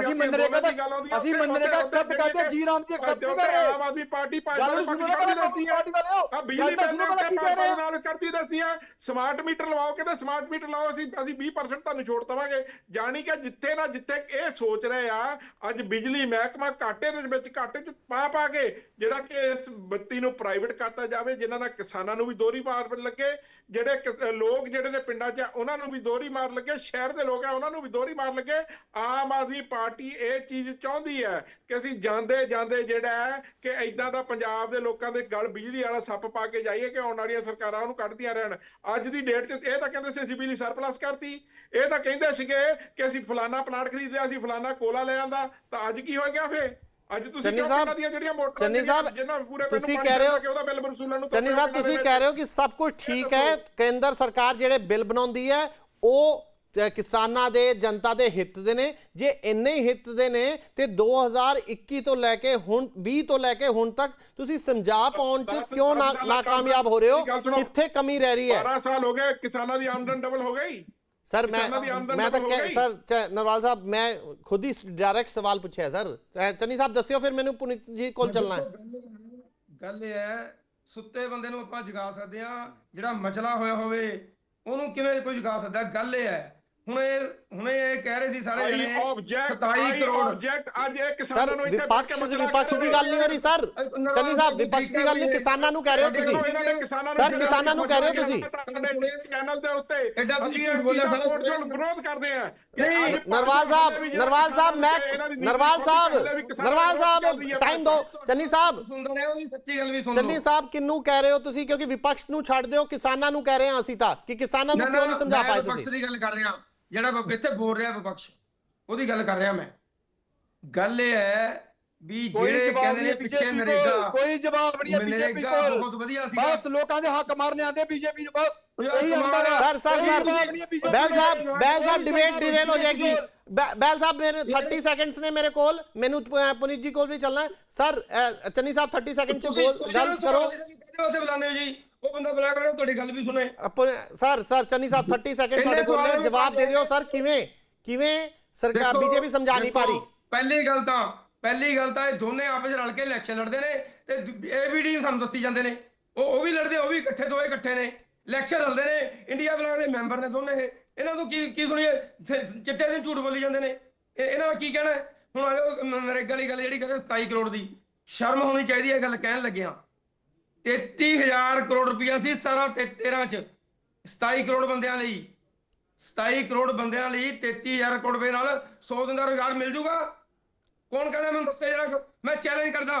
ਅਸੀਂ ਮਨਰੇਗਾ ਦਾ ਹੈ, ਅਸੀਂ ਮਨਰੇਗਾ ਐਕਸੈਪਟ ਕਰਦੇ ਹਾਂ, ਜੀ ਰਾਮ ਜੀ ਐਕਸੈਪਟ ਨਹੀਂ ਕਰ ਰਹੇ ਆਮ ਆਦਮੀ ਪਾਰਟੀ ਦੱਸੀ ਹੈ ਪਾਰਟੀ ਵਾਲਿਓ ਆ ਬਿਜਲੀ ਬਿੱਲ ਕੀ ਕਹਿ ਰਹੇ। ਨਾਲ ਕਰਤੀ ਦੱਸੀ ਹੈ ਸਮਾਰਟ ਮੀਟਰ ਲਵਾਓ ਕਹਿੰਦੇ ਸਮਾਰਟ ਮੀਟਰ ਲਾਓ ਅਸੀਂ ਅਸੀਂ 20% ਤੁਹਾਨੂੰ ਛੋਟ ਦਵਾਂਗੇ ਜਾਣੀ ਕਿ ਜਿੱਥੇ ਨਾ ਜਿੱਥੇ ਇਹ ਸੋਚ ਰਹੇ ਆ ਅੱਜ ਬਿਜਲੀ ਮਹਿਕਮਾ ਘਾਟੇ ਦੇ ਵਿੱਚ ਘਾਟੇ ਚ ਪਾ ਪਾ ਕੇ ਜਿਹੜਾ ਕਿ ਇਸ ਬੱਤੀ ਨੂੰ ਪ੍ਰਾਈਵੇਟ ਕਰਤਾ ਜਾਵੇ ਜਿਨ੍ਹਾਂ ਨਾਲ ਕਿਸਾਨਾਂ ਨੂੰ ਵੀ ਦੋਹਰੀ ਮਾਰ ਲੱਗੇ ਜਿਹੜੇ ਲੋਕ ਜਿਹੜੇ ਨੇ ਪਿੰਡਾਂ 'ਚ ਉਹਨਾਂ ਨੂੰ ਵੀ ਦੋਹਰੀ ਮਾਰ ਲੱਗੇ, ਸ਼ਹਿਰ ਦੇ ਲੋਕ ਆ, ਉਹਨਾਂ ਨੂੰ ਵੀ ਦੋਹਰੀ ਮਾਰ ਲੱਗੇ। ਆਮ ਆਦਮੀ ਪਾਰਟੀ ਇਹ ਚੀਜ਼ ਚਾਹੁੰਦੀ ਹੈ ਕਿ ਅਸੀਂ ਜਾਂਦੇ ਜਾਂਦੇ ਜਿਹੜਾ ਹੈ ਕਿ ਐਦਾਂ ਦਾ ਪੰਜਾਬ ਦੇ ਲੋਕਾਂ ਦੇ ਗਲ ਬਿਜਲੀ ਵਾਲਾ ਸੱਪ ਪਾ ਕੇ ਜਾਈਏ ਕਿ ਆਉਣ ਵਾਲੀਆਂ ਸਰਕਾਰਾਂ ਉਹਨੂੰ ਕੱਢਦੀਆਂ ਰਹਿਣ। ਅੱਜ ਦੀ ਡੇਟ 'ਚ ਇਹ ਤਾਂ ਕਹਿੰਦੇ ਸੀ ਅਸੀਂ ਬਿਜਲੀ ਸਰਪਲਸ ਕਰਤੀ। ਇਹ ਤਾਂ ਕਹਿੰਦੇ ਸੀਗੇ ਕਿ ਅਸੀਂ ਫਲਾਨਾ ਪਲਾਂਟ ਖਰੀਦਿਆ, ਅਸੀਂ ਫਲਾਨਾ ਕੋਲਾ ਲੈ ਆਂਦਾ। ਤਾਂ ਅੱਜ ਕੀ ਹੋ ਗਿਆ ਫੇ ਅੱਜ ਤੁਸੀਂ ਚੰਨੀ ਸਾਹਿਬ- ਦੀਆਂ ਜਿਹੜੀਆਂ ਮੋਟਰਾਂ ਚੰਨੀ ਸਾਹਿਬ, ਜਿਨ੍ਹਾਂ ਪੂਰੇ ਤੁਸੀਂ ਕਹਿ ਰਹੇ ਹੋ- ਦਿੰਦਾ ਕਿ ਉਹਦਾ ਬਿੱਲ ਵਸੂਲਣ ਨੂੰ ਚੰਨੀ ਸਾਹਿਬ ਤੁਸੀਂ। ਕਹਿ ਰਹੇ ਹੋ ਕਿ ਸਭ ਕੁਝ ਠੀਕ ਹੈ ਕੇਂਦਰ ਸਰਕਾਰ ਜਿਹੜੇ ਬਿੱਲ ਬਣਾਉਂਦੀ ਹੈ ਉਹ ਕਿਸਾਨਾਂ ਦੇ ਜਨਤਾ ਦੇ ਹਿੱਤ ਦੇ ਨੇ। ਜੇ ਇੰਨੇ ਹੀ ਹਿੱਤ ਦੇ ਨੇ ਤੇ 2021 ਤੋਂ ਲੈ ਕੇ ਹੁਣ 20 ਤੋਂ ਲੈ ਕੇ ਹੁਣ ਤੱਕ ਤੁਸੀਂ ਸਮਝਾ ਪਾਉਣ ਚ ਕਿਉਂ ਨਾਕਾਮਯਾਬ ਹੋ ਰਹੇ ਹੋ। ਕਿੱਥੇ ਕਮੀ ਰਹਿ ਰਹੀ ਹੈ? 12 ਸਾਲ ਹੋ ਗਏ ਕਿਸਾਨਾਂ ਦੀ ਆਮਦਨ ਡਬਲ ਹੋ ਗਈ। ਸਰ ਮੈਂ ਮੈਂ ਤਾਂ ਕਹਿ-। ਸਰ ਚ- ਨਰਵਾਲ ਸਾਹਿਬ ਮੈਂ ਖੁਦ ਹੀ ਡਾਇਰੈਕਟ ਸਵਾਲ ਪੁੱਛਿਆ ਸਰ ਚੰਨੀ ਸਾਹਿਬ ਦੱਸਿਓ ਫਿਰ ਮੈਨੂੰ ਪੁਨੀਤ ਜੀ ਕੋਲ ਚੱਲਣਾ ਹੈ ਗੱਲ ਇਹ ਹੈ ਸੁੱਤੇ ਬੰਦੇ ਨੂੰ ਆਪਾਂ ਜਗਾ ਸਕਦੇ ਆ ਜਿਹੜਾ ਮਚਲਾ ਹੋਇਆ ਹੋਵੇ ਉਹਨੂੰ ਕਿਵੇਂ ਕੋਈ ਜਗਾ ਸਕਦਾ ਗੱਲ ਇਹ ਹੈ ਹੁਣ ਇਹ ਹੁਣ ਇਹ ਕਹਿ ਰਹੇ ਸੀ ਸਾਰੇ ਜਣੇ ਆਬਜੈਕਟ 27 ਆਈ ਕਰੋੜ। ਆਬਜੈਕਟ ਅੱਜ ਇਹ ਕਿਸਾਨਾਂ ਨੂੰ ਇੱਥੇ ਵਿਪਕਸ਼ ਵਿਪਕਸ਼ ਦੀ ਗੱਲ ਨਹੀਂ ਹੋ ਰਹੀ ਸਰ? ਚੰਨੀ ਸਾਹਿਬ ਵਿਪਕਸ਼ ਦੀ ਗੱਲ ਨਹੀਂ ਕਿਸਾਨਾਂ ਨੂੰ ਕਹਿ ਰਹੇ ਹੋ ਤੁਸੀਂ। ਸਰ, ਕਿਸਾਨਾਂ ਨੂੰ ਕਹਿ ਰਹੇ ਹੋ ਤੁਸੀਂ। ਚੈਨਲ ਦੇ ਉੱਤੇ। ਐਡਾ ਤੁਸੀਂ ਅਸੀਂ ਇਸ ਬੋਲਿਆ ਦਾ ਸਾਰਾ ਕੋਟ ਵਿਰੋਧ ਕਰਦੇ ਆ ਨਹੀਂ, ਨਰਵਾਲ ਸਾਹਿਬ ਨਰਵਾਲ ਸਾਹਿਬ ਮੈਂ ਨਰਵਾਲ ਸਾਹਿਬ ਨਰਵਾਲ ਸਾਹਿਬ ਟਾਈਮ ਦਿਓ ਚੰਨੀ ਸਾਹਿਬ। ਸੁਣਦਾ ਰਿਹਾ ਉਹਦੀ ਸੱਚੀ ਗੱਲ ਵੀ ਸੁਣ ਚੰਨੀ ਸਾਹਿਬ ਕਿੰਨੂੰ ਕਹਿ ਰਹੇ ਹੋ ਤੁਸੀਂ? ਕਿਉਂਕਿ ਵਿਪਕਸ਼ ਨੂੰ ਛੱਡ ਦਿਓ ਕਿਸਾਨਾਂ ਨੂੰ ਕਹਿ ਰਹੇ ਹਾਂ ਅਸੀਂ ਤਾਂ ਕਿ ਕਿਸਾਨਾਂ ਨੂੰ ਕਿਉਂ ਨਹੀਂ ਸਮਝਾ ਪਾਏ ਵਿਪਕਸ਼ ਤੁਸੀਂ ਦੀ ਗੱਲ ਕਰ ਰਿਹਾ। ਜਿਹੜਾ ਵਿਪ- ਇੱਥੇ ਬੋਲ ਰਿਹਾ ਵਿਪਕਸ਼ ਉਹਦੀ ਗੱਲ ਕਰ ਰਿਹਾ ਮੈਂ। ਗੱਲ ਇਹ ਹੈ ਵੀ ਕੋਈ ਜਿਹੜੇ ਜਵਾਬ ਕਹਿੰਦੇ ਨਹੀਂ ਨੇ ਪਿੱਛੇ ਬੀਜੇਪੀ ਨਰੇਗਾ ਕੋਲ ਕੋਈ ਜਵਾਬ ਨਹੀਂ ਹੈ ਬੀਜੇਪੀ ਨਰੇਗਾ ਕੋਲ। ਬਹੁਤ ਵਧੀਆ ਸੀਗਾ। ਬਸ ਲੋਕਾਂ ਦੇ ਹੱਕ ਮਾਰਨੇ ਆਂਦੇ ਬੀਜੇਪੀ ਨੂੰ ਬਸ। ਇਹੀ ਆਉਂਦਾ। ਵਾ। ਕੋਲ। ਬੈਲ ਸਾਹਿਬ ਕੋਈ ਡਿਬੇਟ ਜਵਾਬ ਡਿਟੇਲ ਹੋ BJP ਜਾਏਗੀ। ਕੋਲ। ਬੈ- ਬੈਲ ਸਾਹਿਬ ਮੇਰੇ 30 ਸੈਕਿੰਡਸ ਨੇ ਮੇਰੇ ਕੋਲ। ਮੈਨੂੰ ਪ- ਪੁਨੀਤ ਜੀ ਕੋਲ ਵੀ ਚੱਲਣਾ ਹੈ। ਸਰ ਅ, ਚੰਨੀ ਸਾਹਿਬ 30 ਸੈਕਿੰਡ ਚ ਤੁਸੀਂ- ਬੋਲ ਤੁਸੀਂ ਗੱਲ ਉਹਨੂੰ ਕਰੋ। ਕਾਹਦੇ ਵਾਸਤੇ ਬੁਲਾਉਂਦੇ ਹੋ ਜੀ? ਉਹ ਬੰਦਾ ਬੁਲਾ ਕੇ ਤੁਹਾਡੀ ਗੱਲ ਵੀ ਸੁਣੇ। ਆਪੋ- sir sir Channi Sahib 30 second ਤੁਹਾਡੇ ਕੋਲ ਨੇ ਜਵਾਬ ਦੇ ਦਿਓ ਸਰ ਕਿਵੇਂ? ਕਿਵੇਂ ਸਰਕਾਰ ਬੀਜੇਪੀ ਸਮਝਾ ਨਹੀਂ ਪਾ ਰਹੀ ਪਹਿਲੀ ਗੱਲ ਤਾਂ ਪਹਿਲੀ ਗੱਲ ਤਾਂ ਇਹ ਦੋਨੇ ਆਪਸ ਰਲ ਕੇ ਇਲੈਕਸ਼ਨ ਲੜਦੇ ਨੇ ਤੇ ਏਬੀਡੀ ਸਾਨੂੰ ਦੱਸੀ ਜਾਂਦੇ ਨੇ। ਉਹ ਉਹ ਵੀ ਲੜਦੇ ਉਹ ਵੀ ਇਕੱਠੇ ਦੋਏ ਇਕੱਠੇ ਨੇ। ਇਲੈਕਸ਼ਨ ਲੜਦੇ ਨੇ ਇੰਡੀਆ ਬਲਾਕ ਦੇ ਮੈਂਬਰ ਨੇ ਦੋਨੇ ਇਹ। ਇਹਨਾਂ ਤੋਂ ਕੀ ਕੀ ਸੁਣੀਏ? ਚਿੱਟੇ ਦਿਨ ਝੂਠ ਬੋਲੀ ਜਾਂਦੇ ਨੇ। ਇਹ- ਇਹਨਾਂ ਦਾ ਕੀ ਕਹਿਣਾ? ਹੁਣ ਆ ਜਾਓ ਨ- ਨਰੇਗਾ ਵਾਲੀ ਗੱਲ ਜਿਹੜੀ ਕਹਿੰਦੇ 27 ਕਰੋੜ ਦੀ। ਸ਼ਰਮ ਹੋਣੀ ਚਾਹੀਦੀ ਹੈ ਗੱਲ ਕਹਿਣ ਲੱਗਿਆ। 33000 ਕਰੋੜ ਰੁਪਇਆ ਸੀ ਸਾਰਾ ਤੇ 13 ਚ। 27 ਕਰੋੜ ਬੰਦਿਆਂ ਲਈ। 27 ਕਰੋੜ ਬੰਦਿਆਂ ਲਈ 33000 ਕਰੋੜ ਰੁਪਏ ਨਾਲ 100 ਦਿਨ ਦਾ ਰੋਜ਼ਗਾਰ ਮਿਲ ਜੂਗਾ। ਕੌਣ ਕਹਿੰਦਾ ਮੈਨੂੰ ਦੱਸੇ ਜਰਾ ਮੈਂ ਚੈਲੰਜ ਕਰਦਾ।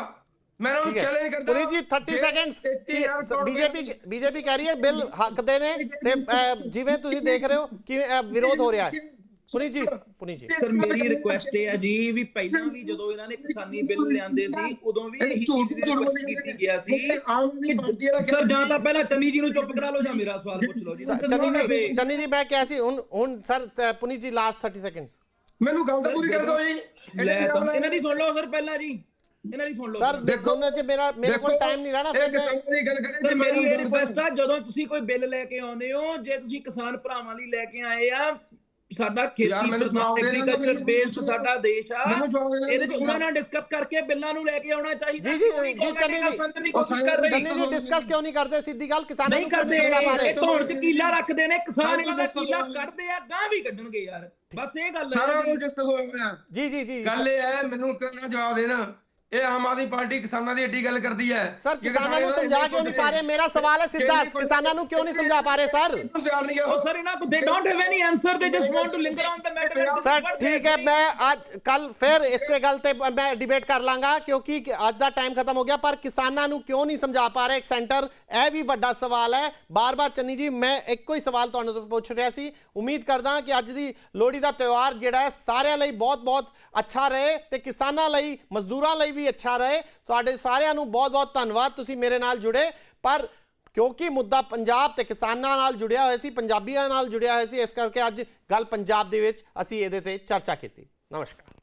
ਮੈਂ ਇਹਨਾਂ ਨੂੰ ਠੀਕ ਹੈ। ਚੈਲੰਜ ਕਰਦਾ। ਪੁਨੀਤ ਜੀ 30 ਜੇ ਸੈਕਿੰਡਸ 33000 ਕਰੋੜ ਬੀਜੇਪੀ ਬੀਜੇਪੀ ਕਹਿ ਰਹੀ ਹੈ ਬਿੱਲ ਹੱਕ ਦੇ ਨੇ। ਤੇ ਜਿਵੇਂ ਤੁਸੀਂ ਦੇਖ ਰਹੇ ਹੋ ਕਿ ਵਿਰੋਧ ਹੋ ਰਿਹਾ ਹੈ। ਪੁਨੀਤ ਜੀ ਪੁਨੀਤ ਜੀ। ਸਰ ਮੇਰੀ ਰਿਕੁਐਸਟ ਇਹ ਹੈ ਜੀ ਵੀ ਪਹਿਲਾਂ ਵੀ ਜਦੋਂ ਇਹਨਾਂ ਨੇ ਕਿਸਾਨੀ ਬਿੱਲ ਲਿਆਂਦੇ ਸੀ ਉਦੋਂ ਵੀ ਇਹੀ ਝੂਠ ਚੀਜ਼ ਦੀ ਝੂਠ ਰਿਕੁਐਸਟ ਕੀਤੀ ਗਿਆ ਸੀ ਸਰ ਜਾਂ ਤਾਂ ਪਹਿਲਾਂ ਚੰਨੀ ਜੀ ਨੂੰ ਚੁੱਪ ਕਰਾ ਲਓ ਜਾਂ ਮੇਰਾ ਸਵਾਲ ਪੁੱਛ ਲਓ ਜੀ। ਚੰਨੀ ਜੀ ਚੰਨੀ ਜੀ ਮੈਂ ਕਿਹਾ ਸੀ ਹੁਣ ਹੁਣ ਸਰ ਅ, ਪੁਨੀਤ ਜੀ ਲਾਸਟ 30 ਸੈਕਿੰਡਸ ਮੈਨੂੰ ਗੱਲ ਤਾਂ ਪੂਰੀ ਕਰ ਦਿਓ ਜੀ। ਲੈ ਤਾਂ ਇਹਨਾਂ ਦੀ ਸੁਣ ਲਓ ਸਰ ਪਹਿਲਾਂ ਜੀ। ਇਹਨਾਂ ਦੀ ਸੁਣ ਲਓ ਸਰ। ਦੋਨਾਂ ਚ ਮੇਰਾ ਮੇਰੇ ਕੋਲ ਟਾਈਮ ਨਹੀਂ ਰਹਿਣਾ ਫਿਰ ਸਰ ਮੇਰੀ ਇਹ ਰਿਕੁਐਸਟ ਆ ਜਦੋਂ ਤੁਸੀਂ ਕੋਈ ਬਿੱਲ ਲੈ ਕੇ ਆਉਂਦੇ ਹੋ ਜੇ ਤੁਸੀਂ ਕਿਸਾਨ ਭਰਾਵਾਂ ਲਈ ਲੈ ਕੇ ਆਏ ਆ ਸਾਡਾ ਖੇਤੀ ਮੈਨੂੰ ਜਵਾਬ ਦੇ ਦਿਓ, ਐਗਰੀਕਲਚਰ ਬੇਸਡ ਸਾਡਾ ਦੇਸ਼ ਆ। ਮੈਨੂੰ ਜਵਾਬ ਦੇ ਦਿਓ। ਇਹਦੇ ਚ ਉਹਨਾਂ ਨਾਲ ਡਿਸਕਸ ਕਰਕੇ ਬਿੱਲਾਂ ਨੂੰ ਲੈ ਕੇ ਆਉਣਾ ਚਾਹੀਦਾ। ਜੀ, ਜੀ, ਜੀ, ਚੰਨੀ ਜੀ। ਦੀ ਉਹ ਕੋਸ਼ਿਸ਼ ਕਰ ਰਹੀ। ਚੰਨੀ ਜੀ ਡਿਸਕਸ ਕਿਉਂ ਨਹੀਂ ਕਰਦੇ? ਸਿੱਧੀ ਗੱਲ ਕਿਸਾਨਾਂ ਨਹੀਂ ਨੂੰ ਕਰਦੇ। ਇਹ ਧੌਣ ਚ ਕੀਲਾ ਰੱਖਦੇ ਨੇ ਕਿਸਾਨ ਇਹਨਾਂ ਦਾ ਕੀਲਾ ਕੱਢਦੇ ਆ ਗਾਂ ਵੀ ਕੱਢਣਗੇ ਯਾਰ। ਬਸ ਇਹ ਗੱਲ ਸਾਰਾ ਹੈ ਕੁਝ ਡਿਸਕਸ ਹੋਇਆ ਹੋਇਆ। ਜੀ ਜੀ ਜੀ। ਗੱਲ ਇਹ ਹੈ ਮੈਨੂੰ ਕਹਿਣਾ ਜਵਾਬ ਦੇਣਾ। ਇਹ ਆਮ ਆਦਮੀ ਪਾਰਟੀ ਕਿਸਾਨਾਂ ਦੀ ਏਡੀ ਗੱਲ ਕਰਦੀ ਹੈ। ਸਰ ਕਿਸਾਨਾਂ ਨੂੰ ਸਮਝਾ ਕਿਉਂ ਨਹੀਂ ਪਾ ਰਹੇ? ਮੇਰਾ ਸਵਾਲ ਹੈ ਸਿੱਧਾ। ਕਿਸਾਨਾਂ ਨੂੰ ਕਿਉਂ ਨਹੀਂ ਸਮਝਾ ਪਾ ਰਹੇ ਸਰ? ਉਹ। ਸਰ ਇਹਨਾਂ ਕੋ they don't have any answer they just want to linger on the matter sir ਠੀਕ ਹੈ ਮੈਂ ਅੱਜ ਕੱਲ ਫਿਰ ਇਸੇ ਗੱਲ ਤੇ ਮੈਂ ਡਿਬੇਟ ਕਰ ਲਾਂਗਾ ਕਿਉਂਕਿ ਅੱਜ ਦਾ ਟਾਈਮ ਖਤਮ ਹੋ ਗਿਆ ਪਰ ਕਿਸਾਨਾਂ ਨੂੰ ਕਿਉਂ ਨਹੀਂ ਸਮਝਾ ਪਾ ਰਹੇ? ਇੱਕ ਸੈਂਟਰ ਇਹ ਵੀ ਵੱਡਾ ਸਵਾਲ ਹੈ। ਬਾਰ-ਬਾਰ ਚੰਨੀ ਜੀ ਮੈਂ ਇੱਕੋ ਹੀ ਸਵਾਲ ਤੁਹਾਨੂੰ ਤੋਂ ਪੁੱਛ ਰਿਹਾ ਸੀ। ਉਮੀਦ ਕਰਦਾ ਕਿ ਅੱਜ ਦੀ ਲੋਹੜੀ ਦਾ ਤਿਉਹਾਰ ਜਿਹੜਾ ਹੈ ਸਾਰਿਆਂ ਲਈ ਬਹੁਤ-ਬਹੁਤ ਅੱਛਾ ਰਹੇ ਤੇ ਕਿਸਾਨਾਂ ਲਈ ਮਜ਼ਦੂਰਾਂ ਲਈ ਵੀ ਅੱਛਾ ਰਹੇ। ਤੁਹਾਡੇ ਸਾਰਿਆਂ ਨੂੰ ਬਹੁਤ-ਬਹੁਤ ਧੰਨਵਾਦ, ਤੁਸੀਂ ਮੇਰੇ ਨਾਲ ਜੁੜੇ। ਪਰ ਕਿਉਂਕਿ ਮੁੱਦਾ ਪੰਜਾਬ ਤੇ ਕਿਸਾਨਾਂ ਨਾਲ ਜੁੜਿਆ ਹੋਇਆ ਸੀ, ਪੰਜਾਬੀਆਂ ਨਾਲ ਜੁੜਿਆ ਹੋਇਆ ਸੀ, ਇਸ ਕਰਕੇ ਅੱਜ ਗੱਲ ਪੰਜਾਬ ਦੇ ਵਿੱਚ ਅਸੀਂ ਇਹਦੇ ਤੇ ਚਰਚਾ ਕੀਤੀ। ਨਮਸਕਾਰ।